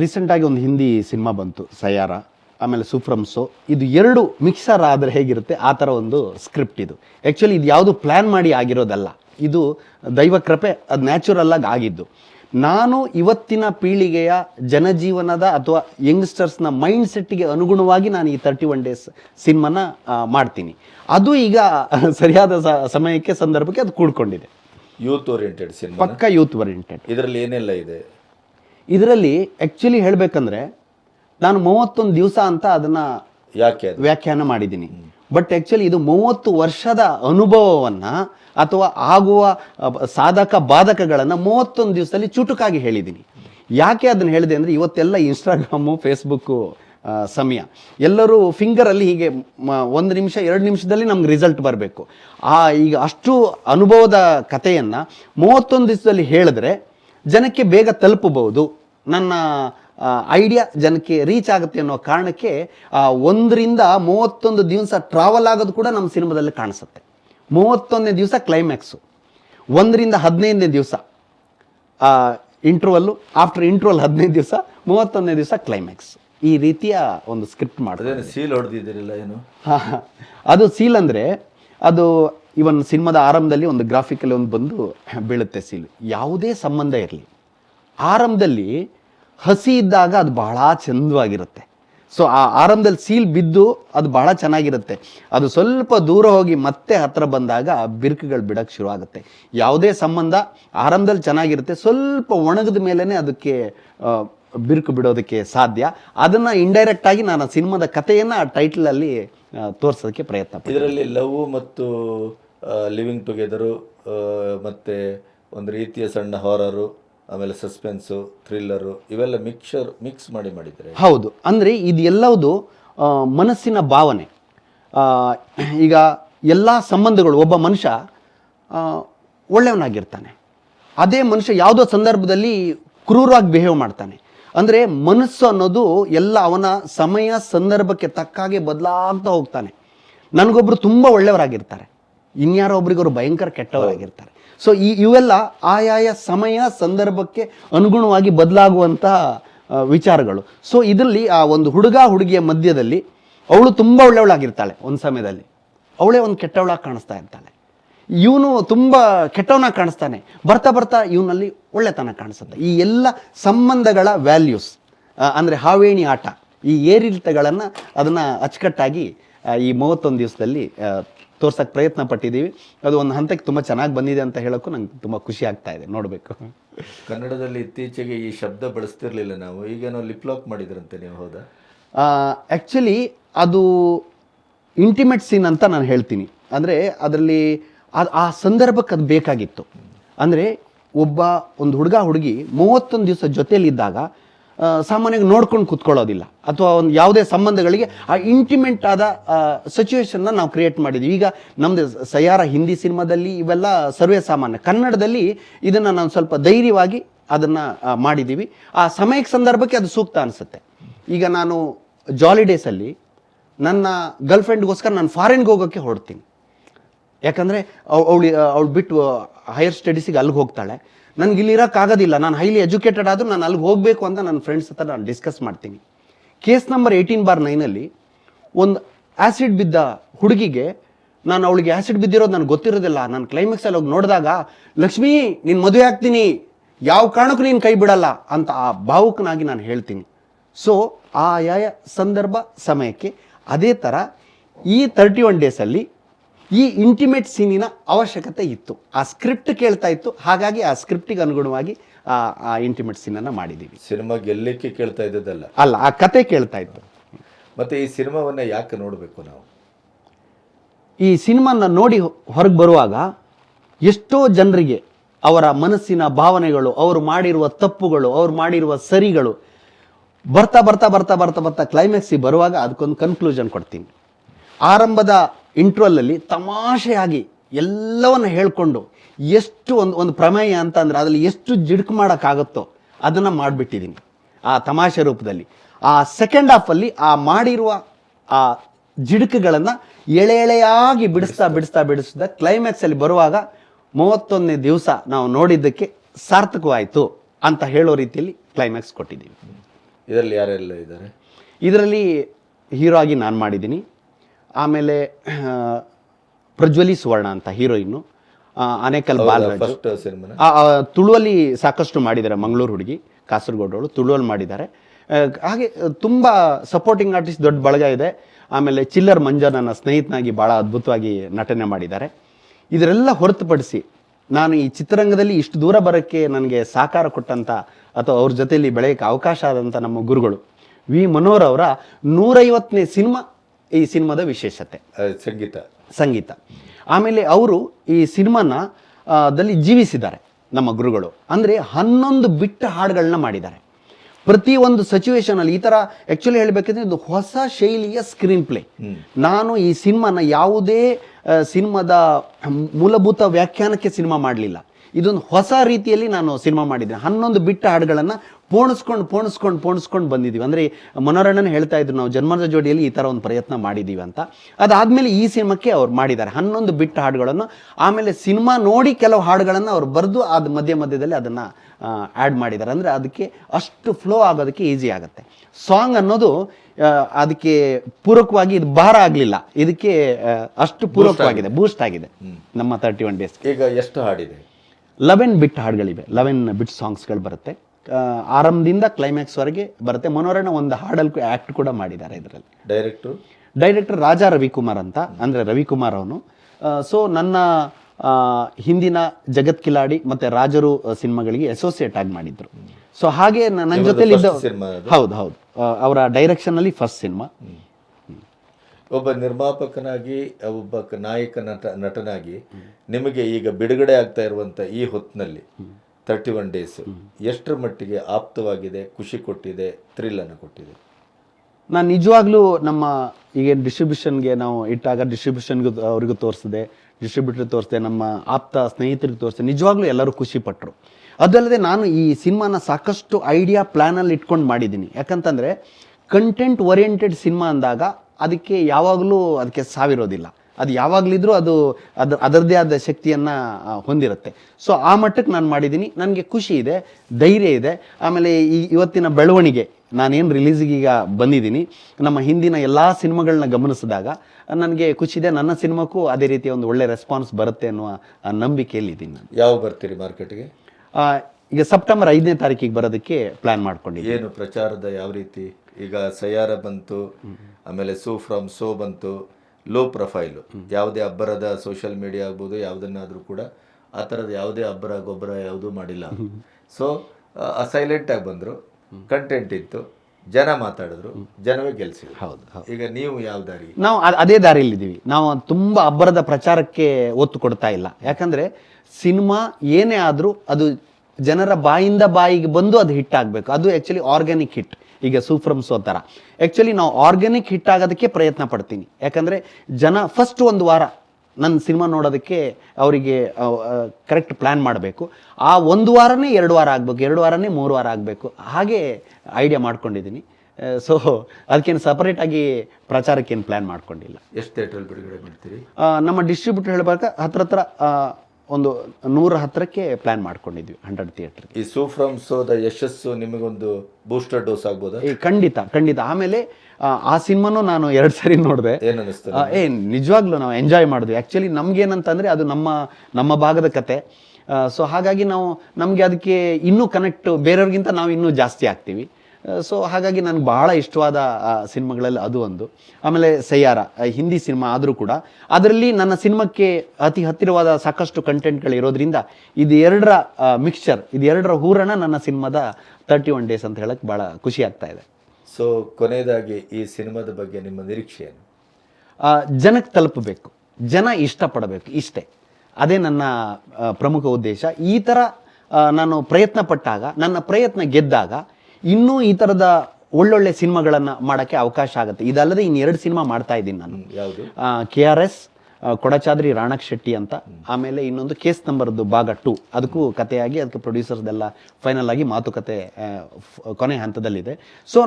ರೀಸೆಂಟಾಗಿ ಒಂದು ಹಿಂದಿ ಸಿನಿಮಾ ಬಂತು ಸಯಾರ. ಆಮೇಲೆ ಸುಫ್ರಮ್ಸೋ ಇದು ಎರಡು ಮಿಕ್ಸರ್ ಆದರೆ ಹೇಗಿರುತ್ತೆ? ಆ ಥರ ಒಂದು ಸ್ಕ್ರಿಪ್ಟ್ ಇದು. ಆ್ಯಕ್ಚುಲಿ ಇದು ಯಾವುದು ಪ್ಲ್ಯಾನ್ ಮಾಡಿ ಆಗಿರೋದಲ್ಲ. ಇದು ದೈವ ಕೃಪೆ ಅದು ನ್ಯಾಚುರಲ್ ಆಗಿ ಆಗಿದ್ದು. ನಾನು ಇವತ್ತಿನ ಪೀಳಿಗೆಯ ಜನಜೀವನದ ಅಥವಾ ಯಂಗ್ಸ್ಟರ್ಸ್ನ ಮೈಂಡ್ ಸೆಟ್ಗೆ ಅನುಗುಣವಾಗಿ ನಾನು ಈ ತರ್ಟಿ ಒನ್ ಡೇಸ್ ಸಿನಿಮಾನ ಮಾಡ್ತೀನಿ. ಅದು ಈಗ ಸರಿಯಾದ ಸಮಯಕ್ಕೆ ಸಂದರ್ಭಕ್ಕೆ ಅದು ಕೂಡ್ಕೊಂಡಿದೆ. ಯೂತ್ ಓರಿಯೆಂಟೆಡ್ ಸಿನಿಮಾ ಪಕ್ಕ ಯೂತ್ ಓರಿಯೆಂಟೆಡ್ ಇದರಲ್ಲಿ ಏನೆಲ್ಲ ಇದೆ? ಇದರಲ್ಲಿ ಆ್ಯಕ್ಚುಲಿ ಹೇಳಬೇಕಂದ್ರೆ ನಾನು ಮೂವತ್ತೊಂದು ದಿವಸ ಅಂತ ಅದನ್ನು ಯಾಕೆ ವ್ಯಾಖ್ಯಾನ ಮಾಡಿದ್ದೀನಿ. ಬಟ್ ಆ್ಯಕ್ಚುಲಿ ಇದು ಮೂವತ್ತು ವರ್ಷದ ಅನುಭವವನ್ನು ಅಥವಾ ಆಗುವ ಸಾಧಕ ಬಾಧಕಗಳನ್ನು ಮೂವತ್ತೊಂದು ದಿವಸದಲ್ಲಿ ಚುಟುಕಾಗಿ ಹೇಳಿದ್ದೀನಿ. ಯಾಕೆ ಅದನ್ನು ಹೇಳಿದೆ ಅಂದರೆ ಇವತ್ತೆಲ್ಲ ಇನ್ಸ್ಟಾಗ್ರಾಮು ಫೇಸ್ಬುಕ್ಕು ಸಮಯ. ಎಲ್ಲರೂ ಫಿಂಗರಲ್ಲಿ ಹೀಗೆ ಒಂದು ನಿಮಿಷ, ಎರಡು ನಿಮಿಷದಲ್ಲಿ ನಮ್ಗೆ ರಿಸಲ್ಟ್ ಬರಬೇಕು. ಆ, ಈಗ ಅಷ್ಟು ಅನುಭವದ ಕಥೆಯನ್ನು ಮೂವತ್ತೊಂದು ದಿವಸದಲ್ಲಿ ಹೇಳಿದ್ರೆ ಜನಕ್ಕೆ ಬೇಗ ತಲುಪಬಹುದು. ನನ್ನ ಐಡಿಯಾ ಜನಕ್ಕೆ ರೀಚ್ ಆಗುತ್ತೆ ಅನ್ನೋ ಕಾರಣಕ್ಕೆ ಒಂದರಿಂದ ಮೂವತ್ತೊಂದು ದಿವಸ ಟ್ರಾವೆಲ್ ಆಗೋದು ಕೂಡ ನಮ್ಮ ಸಿನಿಮಾದಲ್ಲಿ ಕಾಣಿಸುತ್ತೆ. ಮೂವತ್ತೊಂದನೇ ದಿವಸ ಕ್ಲೈಮ್ಯಾಕ್ಸು ಒಂದರಿಂದ ಹದಿನೈದನೇ ದಿವಸ ಇಂಟ್ರವಲ್ಲು ಆಫ್ಟರ್ ಇಂಟ್ರವಲ್ ಹದಿನೈದು ದಿವಸ ಮೂವತ್ತೊಂದನೇ ದಿವಸ ಕ್ಲೈಮ್ಯಾಕ್ಸ್ ಈ ರೀತಿಯ ಒಂದು ಸ್ಕ್ರಿಪ್ಟ್ ಮಾಡಿದ್ರೆ ಸೀಲ್ ಹೊಡೆದಿದ್ದೀರಿಲ್ಲ ಏನು. ಅದು ಸೀಲ್ ಅಂದರೆ ಅದು ಇವನ್ ಸಿನಿಮಾದ ಆರಂಭದಲ್ಲಿ ಒಂದು ಗ್ರಾಫಿಕಲ್ಲಿ ಒಂದು ಬಂದು ಬೀಳುತ್ತೆ ಸೀಲ್ ಯಾವುದೇ ಸಂಬಂಧ ಇರಲಿ. ಆರಂಭದಲ್ಲಿ ಹಸಿ ಇದ್ದಾಗ ಅದು ಬಹಳ ಚಂದವಾಗಿರುತ್ತೆ. ಸೊ ಆ ಆರಂಭದಲ್ಲಿ ಸೀಲ್ ಬಿದ್ದು ಅದು ಬಹಳ ಚೆನ್ನಾಗಿರುತ್ತೆ. ಅದು ಸ್ವಲ್ಪ ದೂರ ಹೋಗಿ ಮತ್ತೆ ಹತ್ರ ಬಂದಾಗ ಆ ಬಿರುಕುಗಳು ಬಿಡೋಕ್ಕೆ ಶುರು ಆಗುತ್ತೆ. ಯಾವುದೇ ಸಂಬಂಧ ಆರಂಭದಲ್ಲಿ ಚೆನ್ನಾಗಿರುತ್ತೆ. ಸ್ವಲ್ಪ ಒಣಗಿದ ಮೇಲೇ ಅದಕ್ಕೆ ಬಿರುಕು ಬಿಡೋದಕ್ಕೆ ಸಾಧ್ಯ. ಅದನ್ನು ಇಂಡೈರೆಕ್ಟ್ ಆಗಿ ನಾನು ಸಿನಿಮಾದ ಕಥೆಯನ್ನು ಆ ಟೈಟ್ಲಲ್ಲಿ ತೋರಿಸೋದಕ್ಕೆ ಪ್ರಯತ್ನ. ಇದರಲ್ಲಿ ಲವ್ ಮತ್ತು ಲಿವಿಂಗ್ ಟುಗೆದರು ಮತ್ತು ಒಂದು ರೀತಿಯ ಸಣ್ಣ ಹಾರರು ಆಮೇಲೆ ಸಸ್ಪೆನ್ಸು, ಥ್ರಿಲ್ಲರು, ಇವೆಲ್ಲ ಮಿಕ್ಸರ್, ಮಿಕ್ಸ್ ಮಾಡಿ ಮಾಡಿದ್ದಾರೆ ಹೌದು. ಅಂದರೆ ಇದೆಲ್ಲವುದು ಎಲ್ಲವುದು ಮನಸ್ಸಿನ ಭಾವನೆ. ಈಗ ಎಲ್ಲ ಸಂಬಂಧಗಳು, ಒಬ್ಬ ಮನುಷ್ಯ ಒಳ್ಳೆಯವನಾಗಿರ್ತಾನೆ. ಅದೇ ಮನುಷ್ಯ ಯಾವುದೋ ಸಂದರ್ಭದಲ್ಲಿ ಕ್ರೂರವಾಗಿ ಬಿಹೇವ್ ಮಾಡ್ತಾನೆ. ಅಂದರೆ ಮನಸ್ಸು ಅನ್ನೋದು ಎಲ್ಲ ಅವನ ಸಮಯ, ಸಂದರ್ಭಕ್ಕೆ ತಕ್ಕಾಗೆ ಬದಲಾಗ್ತಾ ಹೋಗ್ತಾನೆ. ನನಗೊಬ್ಬರು ತುಂಬ ಒಳ್ಳೆಯವರಾಗಿರ್ತಾರೆ. ಇನ್ಯಾರೋ ಒಬ್ರಿಗೊಬ್ರು ಭಯಂಕರ ಕೆಟ್ಟವರಾಗಿರ್ತಾರೆ. ಸೊ ಈ ಇವೆಲ್ಲ ಆಯಾಯ ಸಮಯ ಸಂದರ್ಭಕ್ಕೆ ಅನುಗುಣವಾಗಿ ಬದಲಾಗುವಂತಹ ವಿಚಾರಗಳು. ಸೊ ಇದರಲ್ಲಿ ಆ ಒಂದು ಹುಡುಗ ಹುಡುಗಿಯ ಮಧ್ಯದಲ್ಲಿ ಅವಳು ತುಂಬ ಒಳ್ಳೆಯವಳಾಗಿರ್ತಾಳೆ ಒಂದು ಸಮಯದಲ್ಲಿ. ಅವಳೇ ಒಂದು ಕೆಟ್ಟವಳಾಗಿ ಕಾಣಿಸ್ತಾ ಇರ್ತಾಳೆ. ಇವನು ತುಂಬ ಕೆಟ್ಟವನಾಗಿ ಕಾಣಿಸ್ತಾನೆ. ಬರ್ತಾ ಬರ್ತಾ ಇವನಲ್ಲಿ ಒಳ್ಳೆತನ ಕಾಣಿಸುತ್ತೆ. ಈ ಎಲ್ಲ ಸಂಬಂಧಗಳ ವ್ಯಾಲ್ಯೂಸ್ ಅಂದರೆ ಹಾವೇಣಿ ಆಟ, ಈ ಏರಿಳಿತಗಳನ್ನು ಅದನ್ನು ಅಚ್ಚುಕಟ್ಟಾಗಿ ಈ ಮೂವತ್ತೊಂದು ದಿವಸದಲ್ಲಿ ತೋರ್ಸಕ್ಕೆ ಪ್ರಯತ್ನ ಪಟ್ಟಿದ್ದೀವಿ. ಅದು ಒಂದು ಹಂತಕ್ಕೆ ತುಂಬ ಚೆನ್ನಾಗಿ ಬಂದಿದೆ ಅಂತ ಹೇಳೋಕ್ಕೂ ನಂಗೆ ತುಂಬ ಖುಷಿ ಆಗ್ತಾ ಇದೆ ನೋಡಬೇಕು. ಕನ್ನಡದಲ್ಲಿ ಇತ್ತೀಚೆಗೆ ಈ ಶಬ್ದ ಬಳಸ್ತಿರ್ಲಿಲ್ಲ ನಾವು. ಈಗೇನೋ ಲಿಪ್ಲಾಕ್ ಮಾಡಿದ್ರಂತೆ ನೀವು ಹೌದಾ? ಆ್ಯಕ್ಚುಲಿ ಅದು ಇಂಟಿಮೇಟ್ ಸೀನ್ ಅಂತ ನಾನು ಹೇಳ್ತೀನಿ. ಅಂದರೆ ಅದರಲ್ಲಿ ಆ- ಆ ಸಂದರ್ಭಕ್ಕೆ ಅದು ಬೇಕಾಗಿತ್ತು. ಅಂದರೆ ಒಬ್ಬ ಒಂದು ಹುಡುಗ ಹುಡುಗಿ ಮೂವತ್ತೊಂದು ದಿವಸ ಜೊತೆಯಲ್ಲಿದ್ದಾಗ ಸಾಮಾನ್ಯವಾಗಿ ನೋಡ್ಕೊಂಡು ಕೂತ್ಕೊಳ್ಳೋದಿಲ್ಲ. ಅಥವಾ ಒಂದು ಯಾವುದೇ ಸಂಬಂಧಗಳಿಗೆ ಆ ಇಂಟಿಮೆಂಟ್ ಆದ ಸಿಚುವೇಶನ್ನ ನಾವು ಕ್ರಿಯೇಟ್ ಮಾಡಿದ್ವಿ. ಈಗ ನಮ್ಮದು ಸಯಾರ ಹಿಂದಿ ಸಿನಿಮಾದಲ್ಲಿ ಇವೆಲ್ಲ ಸರ್ವೇ ಸಾಮಾನ್ಯ. ಕನ್ನಡದಲ್ಲಿ ಇದನ್ನು ನಾವು ಸ್ವಲ್ಪ ಧೈರ್ಯವಾಗಿ ಅದನ್ನು ಮಾಡಿದ್ದೀವಿ ಆ ಸಮಯಕ್ಕೆ ಸಂದರ್ಭಕ್ಕೆ ಅದು ಸೂಕ್ತ ಅನಿಸುತ್ತೆ. ಈಗ ನಾನು ಜಾಲಿಡೇಸಲ್ಲಿ ನನ್ನ ಗರ್ಲ್ ಫ್ರೆಂಡ್ಗೋಸ್ಕರ ನಾನು ಫಾರಿನ್ಗೆ ಹೋಗೋಕ್ಕೆ ಹೊರಡ್ತೀನಿ. ಯಾಕಂದರೆ ಅವಳು ಅವಳು ಬಿಟ್ಟು ಹೈಯರ್ ಸ್ಟಡೀಸಿಗೆ ಅಲ್ಲಿಗೆ ಹೋಗ್ತಾಳೆ. ನನಗೆ ಇಲ್ಲಿ ನಾನು ಹೈಲಿ ಎಜುಕೇಟೆಡ್ ಆದರೂ ನಾನು ಅಲ್ಲಿಗೆ ಹೋಗಬೇಕು ಅಂತ ನನ್ನ ಫ್ರೆಂಡ್ಸ್ ಹತ್ರ ನಾನು ಡಿಸ್ಕಸ್ ಮಾಡ್ತೀನಿ. ಕೇಸ್ ನಂಬರ್ ಏಯ್ಟೀನ್ ಬಾರ್ ನೈನಲ್ಲಿ ಒಂದು ಆ್ಯಸಿಡ್ ಬಿದ್ದ ಹುಡುಗಿಗೆ ನಾನು ಅವಳಿಗೆ ಆ್ಯಸಿಡ್ ಬಿದ್ದಿರೋದು ನನಗೆ ಗೊತ್ತಿರೋದಿಲ್ಲ. ನಾನು ಕ್ಲೈಮ್ಯಾಕ್ಸಲ್ಲಿ ಹೋಗಿ ನೋಡಿದಾಗ, ಲಕ್ಷ್ಮಿ, ನೀನು ಮದುವೆ ಆಗ್ತೀನಿ. ಯಾವ ಕಾರಣಕ್ಕೂ ನೀನು ಕೈ ಬಿಡಲ್ಲ ಅಂತ ಆ ಭಾವುಕನಾಗಿ ನಾನು ಹೇಳ್ತೀನಿ. ಸೊ ಆಯಾಯ ಸಂದರ್ಭ ಸಮಯಕ್ಕೆ ಅದೇ ಥರ ಈ ತರ್ಟಿ ಒನ್ ಡೇಸಲ್ಲಿ ಈ ಇಂಟಿಮೇಟ್ ಸೀನಿನ ಅವಶ್ಯಕತೆ ಇತ್ತು. ಆ ಸ್ಕ್ರಿಪ್ಟ್ ಕೇಳ್ತಾ ಇತ್ತು. ಹಾಗಾಗಿ ಆ ಸ್ಕ್ರಿಪ್ಟಿಗೆ ಅನುಗುಣವಾಗಿ ಆ ಇಂಟಿಮೇಟ್ ಸೀನನ್ನು ಮಾಡಿದ್ದೀವಿ ಸಿನಿಮಾ ಗೆಲ್ಲಕ್ಕೆ ಕೇಳ್ತಾ ಇದ್ದದ್ದಲ್ಲ? ಅಲ್ಲ ಆ ಕತೆ ಕೇಳ್ತಾ ಇತ್ತು. ಮತ್ತೆ ಈ ಸಿನಿಮಾವನ್ನ ಯಾಕೆ ನೋಡಬೇಕು ನಾವು? ಈ ಸಿನಿಮಾನ ನೋಡಿ ಹೊರಗೆ ಬರುವಾಗ ಎಷ್ಟೋ ಜನರಿಗೆ ಅವರ ಮನಸ್ಸಿನ ಭಾವನೆಗಳು ಅವರು ಮಾಡಿರುವ ತಪ್ಪುಗಳು ಅವ್ರು ಮಾಡಿರುವ ಸರಿಗಳು ಬರ್ತಾ ಬರ್ತಾ ಬರ್ತಾ ಬರ್ತಾ ಬರ್ತಾ ಕ್ಲೈಮ್ಯಾಕ್ಸಿಗೆ ಬರುವಾಗ ಅದಕ್ಕೊಂದು ಕನ್ಕ್ಲೂಷನ್ ಕೊಡ್ತೀನಿ. ಆರಂಭದ ಇಂಟ್ರೋಲಲ್ಲಿ ತಮಾಷೆಯಾಗಿ ಎಲ್ಲವನ್ನ ಹೇಳಿಕೊಂಡು ಎಷ್ಟು ಒಂದು ಒಂದು ಪ್ರಮೇಯ ಅಂತ ಅಂದರೆ ಅದರಲ್ಲಿ ಎಷ್ಟು ಜಿಡ್ಕು ಮಾಡೋಕ್ಕಾಗುತ್ತೋ ಅದನ್ನು ಮಾಡಿಬಿಟ್ಟಿದ್ದೀನಿ ಆ ತಮಾಷೆ ರೂಪದಲ್ಲಿ. ಆ ಸೆಕೆಂಡ್ ಹಾಫಲ್ಲಿ ಆ ಮಾಡಿರುವ ಆ ಜಿಡುಕುಗಳನ್ನು ಎಳೆ ಎಳೆಯಾಗಿ ಬಿಡಿಸ್ತಾ ಬಿಡಿಸ್ತಾ ಬಿಡಿಸ್ತಾ ಕ್ಲೈಮ್ಯಾಕ್ಸಲ್ಲಿ ಬರುವಾಗ ಮೂವತ್ತೊಂದನೇ ದಿವಸ ನಾವು ನೋಡಿದ್ದಕ್ಕೆ ಸಾರ್ಥಕವಾಯಿತು ಅಂತ ಹೇಳೋ ರೀತಿಯಲ್ಲಿ ಕ್ಲೈಮ್ಯಾಕ್ಸ್ ಕೊಟ್ಟಿದ್ದೀವಿ. ಇದರಲ್ಲಿ ಯಾರೆಲ್ಲ ಇದ್ದಾರೆ? ಇದರಲ್ಲಿ ಹೀರೋ ಆಗಿ ನಾನು ಮಾಡಿದ್ದೀನಿ. ಆಮೇಲೆ ಪ್ರಜ್ವಲಿ ಸುವರ್ಣ ಅಂತ ಹೀರೋಯಿನ್ನು ಅನೇಕಲ್ ಬಾಲರಾಜು. ತುಳುವಲ್ಲಿ ಸಾಕಷ್ಟು ಮಾಡಿದ್ದಾರೆ ಮಂಗಳೂರು ಹುಡುಗಿ ಕಾಸರಗೋಡವಳು ತುಳುವಲ್ಲಿ ಮಾಡಿದ್ದಾರೆ. ಹಾಗೆ ತುಂಬ ಸಪೋರ್ಟಿಂಗ್ ಆರ್ಟಿಸ್ಟ್ ದೊಡ್ಡ ಬಳಗ ಇದೆ. ಆಮೇಲೆ ಚಿಲ್ಲರ್ ಮಂಜ ನನ್ನ ಸ್ನೇಹಿತನಾಗಿ ಭಾಳ ಅದ್ಭುತವಾಗಿ ನಟನೆ ಮಾಡಿದ್ದಾರೆ. ಇದರೆಲ್ಲ ಹೊರತುಪಡಿಸಿ ನಾನು ಈ ಚಿತ್ರರಂಗದಲ್ಲಿ ಇಷ್ಟು ದೂರ ಬರೋಕ್ಕೆ ನನಗೆ ಸಹಕಾರ ಕೊಟ್ಟಂಥ ಅಥವಾ ಅವ್ರ ಜೊತೆಯಲ್ಲಿ ಬೆಳೆಯೋಕ್ಕೆ ಅವಕಾಶ ಆದಂಥ ನಮ್ಮ ಗುರುಗಳು ವಿ. ಮನೋರ್ ಅವರ ನೂರೈವತ್ತನೇ ಸಿನಿಮಾ ಈ ಸಿನಿಮಾದ ವಿಶೇಷತೆ. ಸಂಗೀತ. ಸಂಗೀತ. ಆಮೇಲೆ ಅವರು ಈ ಸಿನಿಮಾನ ದಲ್ಲಿ ಜೀವಿಸಿದ್ದಾರೆ ನಮ್ಮ ಗುರುಗಳು. ಅಂದರೆ ಹನ್ನೊಂದು ಬಿಟ್ಟ ಹಾಡುಗಳನ್ನ ಮಾಡಿದ್ದಾರೆ. ಪ್ರತಿ ಒಂದು ಸಿಚುವೇಶನಲ್ಲಿ ಈ ಥರ ಆ್ಯಕ್ಚುಲಿ ಹೇಳಬೇಕಂದ್ರೆ ಇದು ಹೊಸ ಶೈಲಿಯ ಸ್ಕ್ರೀನ್ ಪ್ಲೇ ನಾನು ಈ ಸಿನಿಮಾನ ಯಾವುದೇ ಸಿನಿಮಾದ ಮೂಲಭೂತ ವ್ಯಾಖ್ಯಾನಕ್ಕೆ ಸಿನಿಮಾ ಮಾಡಲಿಲ್ಲ. ಇದೊಂದು ಹೊಸ ರೀತಿಯಲ್ಲಿ ನಾನು ಸಿನಿಮಾ ಮಾಡಿದ್ದೇನೆ. ಹನ್ನೊಂದು ಬಿಟ್ಟ ಹಾಡುಗಳನ್ನು ಪೋಣಿಸ್ಕೊಂಡು ಪೋಣಿಸ್ಕೊಂಡು ಪೋಣಿಸ್ಕೊಂಡು ಬಂದಿದ್ದೀವಿ ಅಂದರೆ ಮನೋರಂಜನ ಹೇಳ್ತಾ ಇದ್ರು ನಾವು ಜನ್ಮದ ಜೋಡಿಯಲ್ಲಿ ಈ ಥರ ಒಂದು ಪ್ರಯತ್ನ ಮಾಡಿದ್ದೀವಿ ಅಂತ. ಅದಾದಮೇಲೆ ಈ ಸಿನಿಮಾಕ್ಕೆ ಅವ್ರು ಮಾಡಿದ್ದಾರೆ. ಹನ್ನೊಂದು ಬಿಟ್ಟ ಹಾಡುಗಳನ್ನು ಆಮೇಲೆ ಸಿನಿಮಾ ನೋಡಿ ಕೆಲವು ಹಾಡುಗಳನ್ನು ಅವ್ರು ಬರೆದು ಅದು ಮಧ್ಯ ಮಧ್ಯದಲ್ಲಿ ಅದನ್ನು ಆ್ಯಡ್ ಮಾಡಿದ್ದಾರೆ. ಅಂದರೆ ಅದಕ್ಕೆ ಅಷ್ಟು ಫ್ಲೋ ಆಗೋದಕ್ಕೆ ಈಸಿ ಆಗುತ್ತೆ. ಸಾಂಗ್ ಅನ್ನೋದು ಅದಕ್ಕೆ ಪೂರಕವಾಗಿ ಇದು ಭಾರ ಆಗಲಿಲ್ಲ. ಇದಕ್ಕೆ ಅಷ್ಟು ಪೂರಕವಾಗಿದೆ ಬೂಸ್ಟ್ ಆಗಿದೆ. ನಮ್ಮ ತರ್ಟಿ ಒನ್ ಡೇಸ್ ಈಗ ಎಷ್ಟು ಹಾಡಿದೆ? ಲೆವೆನ್ ಬಿಟ್ ಹಾಡುಗಳಿವೆ. ಲೆವೆನ್ ಬಿಟ್ ಸಾಂಗ್ಸ್ಗಳು ಬರುತ್ತೆ. ಆರಂಭದಿಂದ ಕ್ಲೈಮ್ಯಾಕ್ಸ್ವರೆಗೆ ಬರುತ್ತೆ. ಮನೋರಣ ಒಂದು ಹಾಡಲ್ಲಿ ಆ್ಯಕ್ಟ್ ಕೂಡ ಮಾಡಿದ್ದಾರೆ ಇದರಲ್ಲಿ. ಡೈರೆಕ್ಟರ್ ಡೈರೆಕ್ಟರ್ ರಾಜಾ ರವಿಕುಮಾರ್ ಅಂತ ಅಂದರೆ ರವಿಕುಮಾರ್ ಅವನು. ಸೊ ನನ್ನ ಹಿಂದಿನ ಜಗತ್ ಕಿಲಾಡಿ ಮತ್ತು ರಾಜರು ಸಿನಿಮಾಗಳಿಗೆ ಅಸೋಸಿಯೇಟ್ ಆಗಿ ಮಾಡಿದ್ರು. ಸೊ ಹಾಗೆ ನನ್ನ ಜೊತೆ ಜೊತೆಲಿ ಇದ್ದ ಹೌದು ಹೌದು. ಅವರ ಡೈರೆಕ್ಷನಲ್ಲಿ ಫಸ್ಟ್ ಸಿನಿಮಾ ಒಬ್ಬ ನಿರ್ಮಾಪಕನಾಗಿ ಒಬ್ಬ ನಾಯಕ ನಟ ನಟನಾಗಿ ನಿಮಗೆ ಈಗ ಬಿಡುಗಡೆ ಆಗ್ತಾ ಇರುವಂತ ಈ ಹೊತ್ತಿನಲ್ಲಿ ತರ್ಟಿ ಒನ್ ಡೇಸ್ ಎಷ್ಟರ ಮಟ್ಟಿಗೆ ಆಪ್ತವಾಗಿದೆ, ಖುಷಿ ಕೊಟ್ಟಿದೆ ಥ್ರಿಲ್ ಅನ್ನು ಕೊಟ್ಟಿದೆ? ನಾನು ನಿಜವಾಗ್ಲೂ ನಮ್ಮ ಈಗೇನು ಡಿಸ್ಟ್ರಿಬ್ಯೂಷನ್ಗೆ ನಾವು ಇಟ್ಟಾಗ ಡಿಸ್ಟ್ರಿಬ್ಯೂಷನ್ಗೂ ಅವ್ರಿಗೂ ತೋರಿಸಿದೆ ಡಿಸ್ಟ್ರಿಬ್ಯೂಟರ್ ತೋರಿಸಿದೆ, ನಮ್ಮ ಆಪ್ತ ಸ್ನೇಹಿತರಿಗೆ ತೋರಿಸಿದೆ, ನಿಜವಾಗ್ಲೂ ಎಲ್ಲರೂ ಖುಷಿ ಪಟ್ಟರು ಅದಲ್ಲದೆ ನಾನು ಈ ಸಿನಿಮಾನ ಸಾಕಷ್ಟು ಐಡಿಯಾ ಪ್ಲ್ಯಾನಲ್ಲಿ ಇಟ್ಕೊಂಡು ಮಾಡಿದ್ದೀನಿ ಯಾಕಂತಂದರೆ ಕಂಟೆಂಟ್ ಓರಿಯೆಂಟೆಡ್ ಸಿನಿಮಾ ಅಂದಾಗ ಅದಕ್ಕೆ ಯಾವಾಗಲೂ ಅದಕ್ಕೆ ಸಾವಿರೋದಿಲ್ಲ. ಅದು ಯಾವಾಗಲಿದ್ರೂ ಅದು ಅದ್ರ ಅದರದೇ ಆದ ಶಕ್ತಿಯನ್ನು ಹೊಂದಿರುತ್ತೆ. ಸೊ ಆ ಮಟ್ಟಕ್ಕೆ ನಾನು ಮಾಡಿದ್ದೀನಿ. ನನಗೆ ಖುಷಿ ಇದೆ ಧೈರ್ಯ ಇದೆ. ಆಮೇಲೆ ಈ ಇವತ್ತಿನ ಬೆಳವಣಿಗೆ ನಾನೇನು ರಿಲೀಸಿಗೆ ಈಗ ಬಂದಿದ್ದೀನಿ. ನಮ್ಮ ಹಿಂದಿನ ಎಲ್ಲ ಸಿನಿಮಾಗಳನ್ನ ಗಮನಿಸಿದಾಗ ನನಗೆ ಖುಷಿ ಇದೆ. ನನ್ನ ಸಿನಿಮಾಕ್ಕೂ ಅದೇ ರೀತಿಯ ಒಂದು ಒಳ್ಳೆ ರೆಸ್ಪಾನ್ಸ್ ಬರುತ್ತೆ ಅನ್ನುವ ನಂಬಿಕೆಯಲ್ಲಿದ್ದೀನಿ ನಂಬಿಕೆಯಲ್ಲಿ ನಾನು. ಯಾವ ಬರ್ತೀರಿ ಮಾರ್ಕೆಟ್ಗೆ? ಈಗ ಸೆಪ್ಟೆಂಬರ್ ಐದನೇ ತಾರೀಕಿಗೆ ಬರೋದಕ್ಕೆ ಪ್ಲಾನ್ ಮಾಡ್ಕೊಂಡಿದ್ದೀನಿ. ಏನು ಪ್ರಚಾರದ ಯಾವ ರೀತಿ? ಈಗ ಸಯಾರ ಬಂತು ಆಮೇಲೆ ಸೋ ಫ್ರಮ್ ಸೋ ಬಂತು. ಲೋ ಪ್ರೊಫೈಲು ಯಾವುದೇ ಅಬ್ಬರದ ಸೋಷಿಯಲ್ ಮೀಡಿಯಾ ಆಗ್ಬೋದು ಯಾವುದನ್ನಾದರೂ ಕೂಡ ಆ ಥರದ ಯಾವುದೇ ಅಬ್ಬರ ಗೊಬ್ಬರ ಯಾವುದೂ ಮಾಡಿಲ್ಲ. ಸೊ ಸೈಲೆಂಟ್ ಆಗಿ ಬಂದರು. ಕಂಟೆಂಟ್ ಇತ್ತು. ಜನ ಮಾತಾಡಿದ್ರು. ಜನವೇ ಗೆಲ್ಸಿ ಹೌದು ಹೌದು. ಈಗ ನೀವು ಯಾವ ದಾರಿ? ನಾವು ಅದೇ ದಾರಿಯಲ್ಲಿ ಇದ್ದೀವಿ. ನಾವು ತುಂಬ ಅಬ್ಬರದ ಪ್ರಚಾರಕ್ಕೆ ಒತ್ತು ಕೊಡ್ತಾ ಇಲ್ಲ. ಯಾಕಂದ್ರೆ ಸಿನಿಮಾ ಏನೇ ಆದರೂ ಅದು ಜನರ ಬಾಯಿಂದ ಬಾಯಿಗೆ ಬಂದು ಅದು ಹಿಟ್ ಆಗಬೇಕು. ಅದು ಆ್ಯಕ್ಚುಲಿ ಆರ್ಗ್ಯಾನಿಕ್ ಹಿಟ್ ಈಗ ಸೂಫ್ರಮ್ ಸೋ ಥರ ಆ್ಯಕ್ಚುಲಿ ನಾವು ಆರ್ಗ್ಯಾನಿಕ್ ಹಿಟ್ ಆಗೋದಕ್ಕೆ ಪ್ರಯತ್ನ ಪಡ್ತೀನಿ. ಯಾಕಂದರೆ ಜನ ಫಸ್ಟ್ ಒಂದು ವಾರ ನನ್ನ ಸಿನಿಮಾ ನೋಡೋದಕ್ಕೆ ಅವರಿಗೆ ಕರೆಕ್ಟ್ ಪ್ಲ್ಯಾನ್ ಮಾಡಬೇಕು. ಆ ಒಂದು ವಾರನೇ ಎರಡು ವಾರ ಆಗಬೇಕು ಎರಡು ವಾರನೇ ಮೂರು ವಾರ ಆಗಬೇಕು. ಹಾಗೆ ಐಡಿಯಾ ಮಾಡ್ಕೊಂಡಿದ್ದೀನಿ. ಸೊ ಅದಕ್ಕೇನು ಸಪರೇಟಾಗಿ ಪ್ರಚಾರಕ್ಕೇನು ಪ್ಲ್ಯಾನ್ ಮಾಡ್ಕೊಂಡಿಲ್ಲ. ಎಷ್ಟು ಥಿಯೇಟ್ರಲ್ಲಿ ಬಿಡುಗಡೆ ಮಾಡ್ತೀರಿ? ನಮ್ಮ ಡಿಸ್ಟ್ರಿಬ್ಯೂಟರ್ ಹೇಳಬೇಕಾ ಹತ್ರ ಹತ್ರ ಒಂದು ನೂರ ಹತ್ತಿರಕ್ಕೆ ಪ್ಲ್ಯಾನ್ ಮಾಡ್ಕೊಂಡಿದ್ವಿ ಹಂಡ್ರೆಡ್ ಥಿಯೇಟ್ರಿಗೆ ಈ ಸೋ ಫ್ರಮ್ ಸೋದ ಯಶಸ್ಸು ನಿಮಗೊಂದು ಬೂಸ್ಟರ್ ಡೋಸ್ ಆಗ್ಬೋದು? ಏ ಖಂಡಿತ ಖಂಡಿತ. ಆಮೇಲೆ ಆ, ಆ ಸಿನಿಮಾನು ನಾನು ಎರಡು ಸರಿ ನೋಡಿದೆ. ಏನು ಅನ್ನಿಸ್ತು ಏ ನಿಜವಾಗ್ಲೂ ನಾವು ಎಂಜಾಯ್ ಮಾಡಿದ್ವಿ. ಆ್ಯಕ್ಚುಲಿ ನಮ್ಗೇನಂತಂದರೆ ಅದು ನಮ್ಮ ನಮ್ಮ ಭಾಗದ ಕತೆ. ಸೊ ಹಾಗಾಗಿ ನಾವು ನಮಗೆ ಅದಕ್ಕೆ ಇನ್ನೂ ಕನೆಕ್ಟ್ ಬೇರೆಯವ್ರಿಗಿಂತ ನಾವು ಇನ್ನೂ ಜಾಸ್ತಿ ಆಗ್ತೀವಿ. ಸೊ ಹಾಗಾಗಿ ನನಗೆ ಬಹಳ ಇಷ್ಟವಾದ ಸಿನಿಮಾಗಳಲ್ಲಿ ಅದು ಒಂದು. ಆಮೇಲೆ ಸೈಯಾರ ಹಿಂದಿ ಸಿನಿಮಾ ಆದರೂ ಕೂಡ. ಅದರಲ್ಲಿ ನನ್ನ ಸಿನಿಮಾಕ್ಕೆ ಅತಿ ಹತ್ತಿರವಾದ ಸಾಕಷ್ಟು ಕಂಟೆಂಟ್ಗಳು ಇರೋದ್ರಿಂದ ಇದು ಎರಡರ ಮಿಕ್ಸ್ಚರ್ ಇದು ಎರಡರ ಹೂರಣ ನನ್ನ ಸಿನಿಮಾದ ತರ್ಟಿ ಒನ್ ಡೇಸ್ ಅಂತ ಹೇಳಕ್ಕೆ ಭಾಳ ಖುಷಿ ಆಗ್ತಾ ಇದೆ. ಸೊ ಕೊನೆಯದಾಗಿ ಈ ಸಿನಿಮಾದ ಬಗ್ಗೆ ನಿಮ್ಮ ನಿರೀಕ್ಷೆ ಏನು? ಜನಕ್ಕೆ ತಲುಪಬೇಕು. ಜನ ಇಷ್ಟಪಡಬೇಕು ಇಷ್ಟೇ. ಅದೇ ನನ್ನ ಪ್ರಮುಖ ಉದ್ದೇಶ. ಈ ಥರ ನಾನು ಪ್ರಯತ್ನ ಪಟ್ಟಾಗ ನನ್ನ ಪ್ರಯತ್ನ ಗೆದ್ದಾಗ ಇನ್ನೂ ಈ ಥರದ ಒಳ್ಳೊಳ್ಳೆ ಸಿನಿಮಾಗಳನ್ನ ಮಾಡೋಕ್ಕೆ ಅವಕಾಶ ಆಗುತ್ತೆ. ಇದಲ್ಲದೆ ಇನ್ನು ಎರಡು ಸಿನಿಮಾ ಮಾಡ್ತಾ ಇದ್ದೀನಿ ನಾನು. K R S Kodachadri Ranak Shetty ಅಂತ. ಆಮೇಲೆ ಇನ್ನೊಂದು ಕೇಸ್ ನಂಬರ್ದು ಭಾಗ ಟು. ಅದಕ್ಕೂ ಕಥೆಯಾಗಿ ಅದಕ್ಕೆ ಪ್ರೊಡ್ಯೂಸರ್ದೆಲ್ಲ ಫೈನಲ್ ಆಗಿ ಮಾತುಕತೆ ಕೊನೆ ಹಂತದಲ್ಲಿದೆ. ಸೊ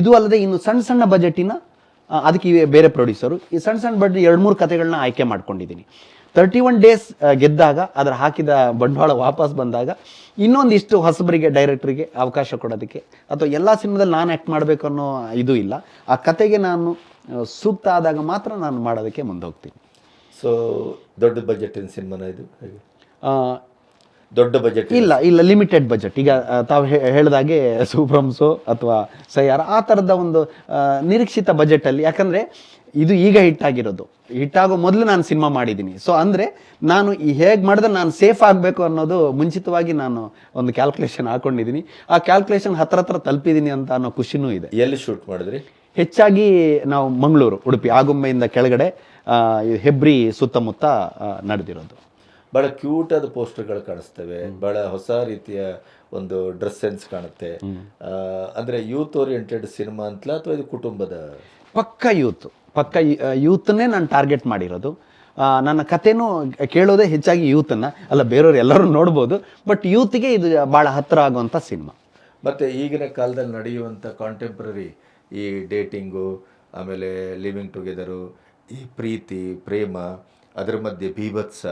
ಇದು ಅಲ್ಲದೆ ಇನ್ನು ಸಣ್ಣ ಸಣ್ಣ ಬಜೆಟಿನ ಅದಕ್ಕೆ ಬೇರೆ ಪ್ರೊಡ್ಯೂಸರು. ಈ ಸಣ್ಣ ಸಣ್ಣ ಬಜೆಟ್ ಎರಡು ಮೂರು ಕಥೆಗಳನ್ನ ಆಯ್ಕೆ ಮಾಡ್ಕೊಂಡಿದ್ದೀನಿ. ತರ್ಟಿ ಒನ್ ಡೇಸ್ ಗೆದ್ದಾಗ ಅದರ ಹಾಕಿದ ಬಂಡವಾಳ ವಾಪಸ್ ಬಂದಾಗ ಇನ್ನೊಂದಿಷ್ಟು ಹೊಸಬರಿಗೆ ಡೈರೆಕ್ಟ್ರಿಗೆ ಅವಕಾಶ ಕೊಡೋದಕ್ಕೆ. ಅಥವಾ ಎಲ್ಲ ಸಿನಿಮಾದಲ್ಲಿ ನಾನು ಆ್ಯಕ್ಟ್ ಮಾಡಬೇಕು ಅನ್ನೋ ಇದು ಇಲ್ಲ. ಆ ಕತೆಗೆ ನಾನು ಸೂಕ್ತ ಆದಾಗ ಮಾತ್ರ ನಾನು ಮಾಡೋದಕ್ಕೆ ಮುಂದೆ ಹೋಗ್ತೀನಿ ಸೊ ದೊಡ್ಡ ಬಜೆಟಿನ ಸಿನಿಮಾನ ಇದು? ದೊಡ್ಡ ಬಜೆಟ್ ಇಲ್ಲ ಇಲ್ಲ ಲಿಮಿಟೆಡ್ ಬಜೆಟ್ ಈಗ ತಾವು ಹೇಳಿದಾಗೆ ಸೂಪ್ರಮ್ಸೋ ಅಥವಾ ಸಯ್ಯಾರ ಆ ಥರದ ಒಂದು ನಿರೀಕ್ಷಿತ ಬಜೆಟಲ್ಲಿ ಯಾಕಂದರೆ ಇದು ಈಗ ಹಿಟ್ ಆಗಿರೋದು. ಹಿಟ್ ಆಗೋ ಮೊದಲು ನಾನು ಸಿನಿಮಾ ಮಾಡಿದ್ದೀನಿ. ಸೊ ಅಂದರೆ ನಾನು ಈ ಹೇಗೆ ಮಾಡಿದ್ರೆ ನಾನು ಸೇಫ್ ಆಗಬೇಕು ಅನ್ನೋದು ಮುಂಚಿತವಾಗಿ ನಾನು ಒಂದು ಕ್ಯಾಲ್ಕುಲೇಷನ್ ಹಾಕೊಂಡಿದ್ದೀನಿ. ಆ ಕ್ಯಾಲ್ಕುಲೇಷನ್ ಹತ್ರ ಹತ್ರ ತಲುಪಿದ್ದೀನಿ ಅಂತ ಅನ್ನೋ ಖುಷಿನೂ ಇದೆ. ಎಲ್ಲಿ ಶೂಟ್ ಮಾಡಿದ್ರಿ? ಹೆಚ್ಚಾಗಿ ನಾವು ಮಂಗಳೂರು ಉಡುಪಿ ಆಗುಂಬೆಯಿಂದ ಕೆಳಗಡೆ ಆ, ಈ ಹೆಬ್ರಿ ಸುತ್ತಮುತ್ತ ಆ, ನಡೆದಿರೋದು. ಬಹಳ ಕ್ಯೂಟ್ ಆದ ಪೋಸ್ಟರ್ಗಳು ಕಾಣಿಸ್ತವೆ. ಬಹಳ ಹೊಸ ರೀತಿಯ ಒಂದು ಡ್ರೆಸ್ ಸೆನ್ಸ್ ಕಾಣುತ್ತೆ. ಆ, ಅಂದ್ರೆ ಯೂತ್ ಓರಿಯೆಂಟೆಡ್ ಸಿನಿಮಾ ಅಂತಲಾ ಅಥವಾ ಇದು ಕುಟುಂಬದ? ಪಕ್ಕ ಯೂತ್ ಪಕ್ಕ ಯೂತ್ನೇ ನಾನು ಟಾರ್ಗೆಟ್ ಮಾಡಿರೋದು. ನನ್ನ ಕಥೆನೂ ಕೇಳೋದೇ ಹೆಚ್ಚಾಗಿ ಯೂತನ್ನು. ಅಲ್ಲ ಬೇರೆಯವ್ರು ಎಲ್ಲರೂ ನೋಡ್ಬೋದು ಬಟ್ ಯೂತ್ಗೆ ಇದು ಭಾಳ ಹತ್ತಿರ ಆಗುವಂಥ ಸಿನಿಮಾ. ಮತ್ತು ಈಗಿನ ಕಾಲದಲ್ಲಿ ನಡೆಯುವಂಥ ಕಾಂಟೆಂಪ್ರರಿ ಈ ಡೇಟಿಂಗು ಆಮೇಲೆ ಲಿವಿಂಗ್ ಟುಗೆದರು ಈ ಪ್ರೀತಿ ಪ್ರೇಮ ಅದರ ಮಧ್ಯೆ ಬೀಭತ್ಸ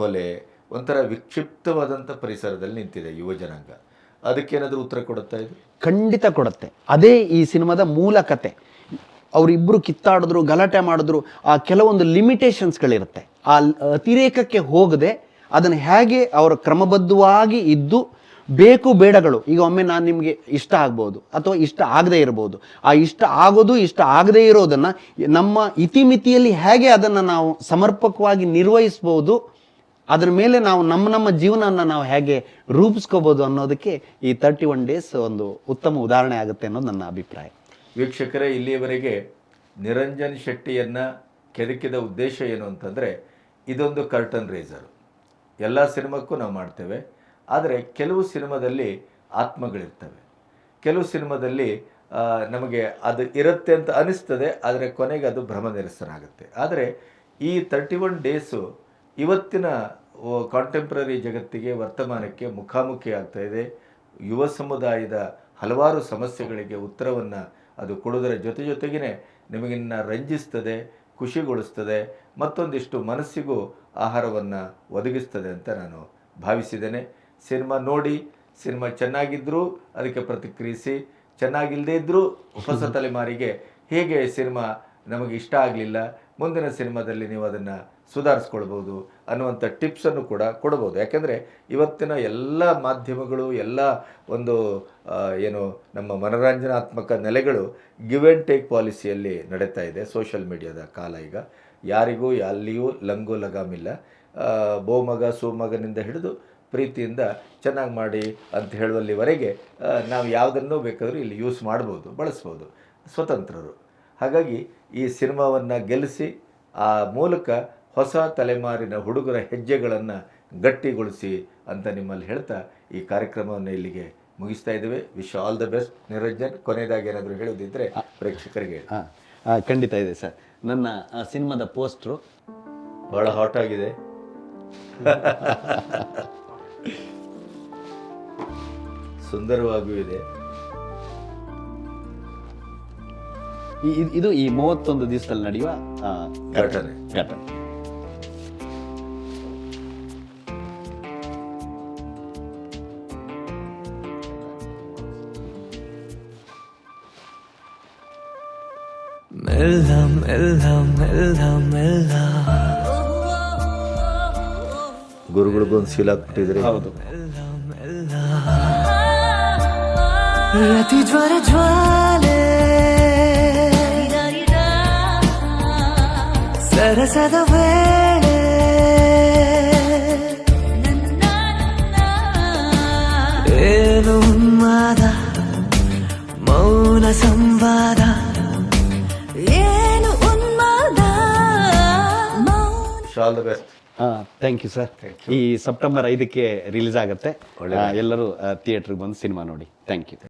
ಕೊಲೆ ಒಂಥರ ವಿಕ್ಷಿಪ್ತವಾದಂಥ ಪರಿಸರದಲ್ಲಿ ನಿಂತಿದೆ ಯುವ ಜನಾಂಗ. ಅದಕ್ಕೇನಾದರೂ ಉತ್ತರ ಕೊಡುತ್ತಾ ಇದು ಖಂಡಿತ ಕೊಡುತ್ತೆ. ಅದೇ ಈ ಸಿನಿಮಾದ ಮೂಲ ಕತೆ. ಅವರಿಬ್ಬರು ಕಿತ್ತಾಡಿದ್ರು, ಗಲಾಟೆ ಮಾಡಿದ್ರು, ಆ ಕೆಲವೊಂದು ಲಿಮಿಟೇಷನ್ಸ್ಗಳಿರುತ್ತೆ. ಆ ಅತಿರೇಕಕ್ಕೆ ಹೋಗದೆ ಅದನ್ನು ಹೇಗೆ ಅವರ ಕ್ರಮಬದ್ಧವಾಗಿ ಇದ್ದು ಬೇಕು ಬೇಡಗಳು. ಈಗ ಒಮ್ಮೆ ನಾನು ನಿಮಗೆ ಇಷ್ಟ ಆಗ್ಬೋದು ಅಥವಾ ಇಷ್ಟ ಆಗದೇ ಇರ್ಬೋದು. ಆ ಇಷ್ಟ ಆಗೋದು, ಇಷ್ಟ ಆಗದೇ ಇರೋದನ್ನು ನಮ್ಮ ಇತಿಮಿತಿಯಲ್ಲಿ ಹೇಗೆ ಅದನ್ನು ನಾವು ಸಮರ್ಪಕವಾಗಿ ನಿರ್ವಹಿಸ್ಬೋದು, ಅದರ ಮೇಲೆ ನಾವು ನಮ್ಮ ನಮ್ಮ ಜೀವನನ ನಾವು ಹೇಗೆ ರೂಪಿಸ್ಕೋಬೋದು ಅನ್ನೋದಕ್ಕೆ ಈ ತರ್ಟಿ ಒನ್ ಡೇಸ್ ಒಂದು ಉತ್ತಮ ಉದಾಹರಣೆ ಆಗುತ್ತೆ ಅನ್ನೋದು ನನ್ನ ಅಭಿಪ್ರಾಯ. ವೀಕ್ಷಕರೇ, ಇಲ್ಲಿಯವರೆಗೆ ನಿರಂಜನ್ ಶೆಟ್ಟಿಯನ್ನು ಕೆದಕಿದ ಉದ್ದೇಶ ಏನು ಅಂತಂದರೆ, ಇದೊಂದು ಕರ್ಟನ್ ರೇಸರು ಎಲ್ಲ ಸಿನಿಮಾಕ್ಕೂ ನಾವು ಮಾಡ್ತೇವೆ. ಆದರೆ ಕೆಲವು ಸಿನಿಮಾದಲ್ಲಿ ಆತ್ಮಗಳಿರ್ತವೆ. ಕೆಲವು ಸಿನಿಮಾದಲ್ಲಿ ನಮಗೆ ಅದು ಇರುತ್ತೆ ಅಂತ ಅನಿಸ್ತದೆ, ಆದರೆ ಕೊನೆಗೆ ಅದು ಭ್ರಮ ನಿರಸನ ಆಗುತ್ತೆ ಆದರೆ ಈ ತರ್ಟಿ ಒನ್ ಡೇಸು ಇವತ್ತಿನ ಕಾಂಟೆಂಪ್ರರಿ ಜಗತ್ತಿಗೆ ವರ್ತಮಾನಕ್ಕೆ ಮುಖಾಮುಖಿ ಆಗ್ತಾ ಇದೆ. ಯುವ ಸಮುದಾಯದ ಹಲವಾರು ಸಮಸ್ಯೆಗಳಿಗೆ ಉತ್ತರವನ್ನು ಅದು ಕೊಡೋದರ ಜೊತೆ ಜೊತೆಗೇ ನಿಮಗಿನ್ನ ರಂಜಿಸ್ತದೆ ಖುಷಿಗೊಳಿಸ್ತದೆ ಮತ್ತೊಂದಿಷ್ಟು ಮನಸ್ಸಿಗೂ ಆಹಾರವನ್ನು ಒದಗಿಸ್ತದೆ ಅಂತ ನಾನು ಭಾವಿಸಿದ್ದೇನೆ. ಸಿನಿಮಾ ನೋಡಿ ಸಿನಿಮಾ ಚೆನ್ನಾಗಿದ್ದರೂ ಅದಕ್ಕೆ ಪ್ರತಿಕ್ರಿಯಿಸಿ ಚೆನ್ನಾಗಿಲ್ಲದೇ ಇದ್ದರೂ ಹೊಸ ತಲೆಮಾರಿಗೆ ಹೇಗೆ ಸಿನಿಮಾ ನಮಗೆ ಇಷ್ಟ ಆಗಲಿಲ್ಲ ಮುಂದಿನ ಸಿನಿಮಾದಲ್ಲಿ ನೀವು ಅದನ್ನು ಸುಧಾರಿಸ್ಕೊಳ್ಬೋದು ಅನ್ನುವಂಥ ಟಿಪ್ಸನ್ನು ಕೂಡ ಕೊಡಬಹುದು ಯಾಕೆಂದರೆ ಇವತ್ತಿನ ಎಲ್ಲ ಮಾಧ್ಯಮಗಳು, ಎಲ್ಲ ಒಂದು ಏನು ನಮ್ಮ ಮನೋರಂಜನಾತ್ಮಕ ನೆಲೆಗಳು ಗಿವ್ ಆ್ಯಂಡ್ ಟೇಕ್ ಪಾಲಿಸಿಯಲ್ಲಿ ನಡೀತಾ ಇದೆ ಸೋಷಿಯಲ್ ಮೀಡಿಯಾದ ಕಾಲ ಈಗ. ಯಾರಿಗೂ ಅಲ್ಲಿಯೂ ಲಂಗು ಲಗಾಮಿಲ್ಲ. ಬೋಮಗ ಸೋಮಗನಿಂದ ಹಿಡಿದು ಪ್ರೀತಿಯಿಂದ ಚೆನ್ನಾಗಿ ಮಾಡಿ ಅಂತ ಹೇಳುವಲ್ಲಿವರೆಗೆ ನಾವು ಯಾವುದನ್ನು ಬೇಕಾದರೂ ಇಲ್ಲಿ ಯೂಸ್ ಮಾಡ್ಬೋದು, ಬಳಸ್ಬೋದು ಸ್ವತಂತ್ರರು. ಹಾಗಾಗಿ ಈ ಸಿನಿಮಾವನ್ನು ಗೆಲ್ಲಿಸಿ, ಆ ಮೂಲಕ ಹೊಸ ತಲೆಮಾರಿನ ಹುಡುಗರ ಹೆಜ್ಜೆಗಳನ್ನು ಗಟ್ಟಿಗೊಳಿಸಿ ಅಂತ ನಿಮ್ಮಲ್ಲಿ ಹೇಳ್ತಾ ಈ ಕಾರ್ಯಕ್ರಮವನ್ನು ಇಲ್ಲಿಗೆ ಮುಗಿಸ್ತಾ ಇದ್ದೇವೆ. Wish all the best Niranjan ಕೊನೆಯದಾಗಿ ಏನಾದರೂ ಹೇಳೋದಿದ್ದರೆ ಪ್ರೇಕ್ಷಕರಿಗೆ. ಹಾಂ ಖಂಡಿತ ಇದೆ ಸರ್. ನನ್ನ ಆ, ಸಿನಿಮಾದ ಪೋಸ್ಟ್ರು. ಬಹಳ ಹಾಟ್ ಆಗಿದೆ. ಸುಂದರವಾಗಿಯೂ ಇದೆ. ಇದು ಈ ಮೂವತ್ತೊಂದು ದಿವಸದಲ್ಲಿ ನಡೆಯುವ ಘಟನೆ. ಘಟನೆ. ಮೆಲ್ಲ ಮೆಲ್ಲ ಮೆಲ್ಲ ಮೆಲ್ಲ ಗುರುಗಳಿಗೊಂದು ಶೀಲ ಕೊಟ್ಟಿದ್ರೆ. ಹೌದು. ರತಿ ಜ್ವರ ಜ್ವಾಲೆ. ಸರಸದ ವೇಳೆ. ಏನು ಮಾದ ಮೌನ ಸಂವಾದ. All the best thank you sir ಈ ಸೆಪ್ಟೆಂಬರ್ ಐದಕ್ಕೆ ರಿಲೀಸ್ ಆಗುತ್ತೆ. ಎಲ್ಲರೂ ಥಿಯೇಟ್ರಿಗೆ ಬಂದು ಸಿನಿಮಾ ನೋಡಿ. Thank you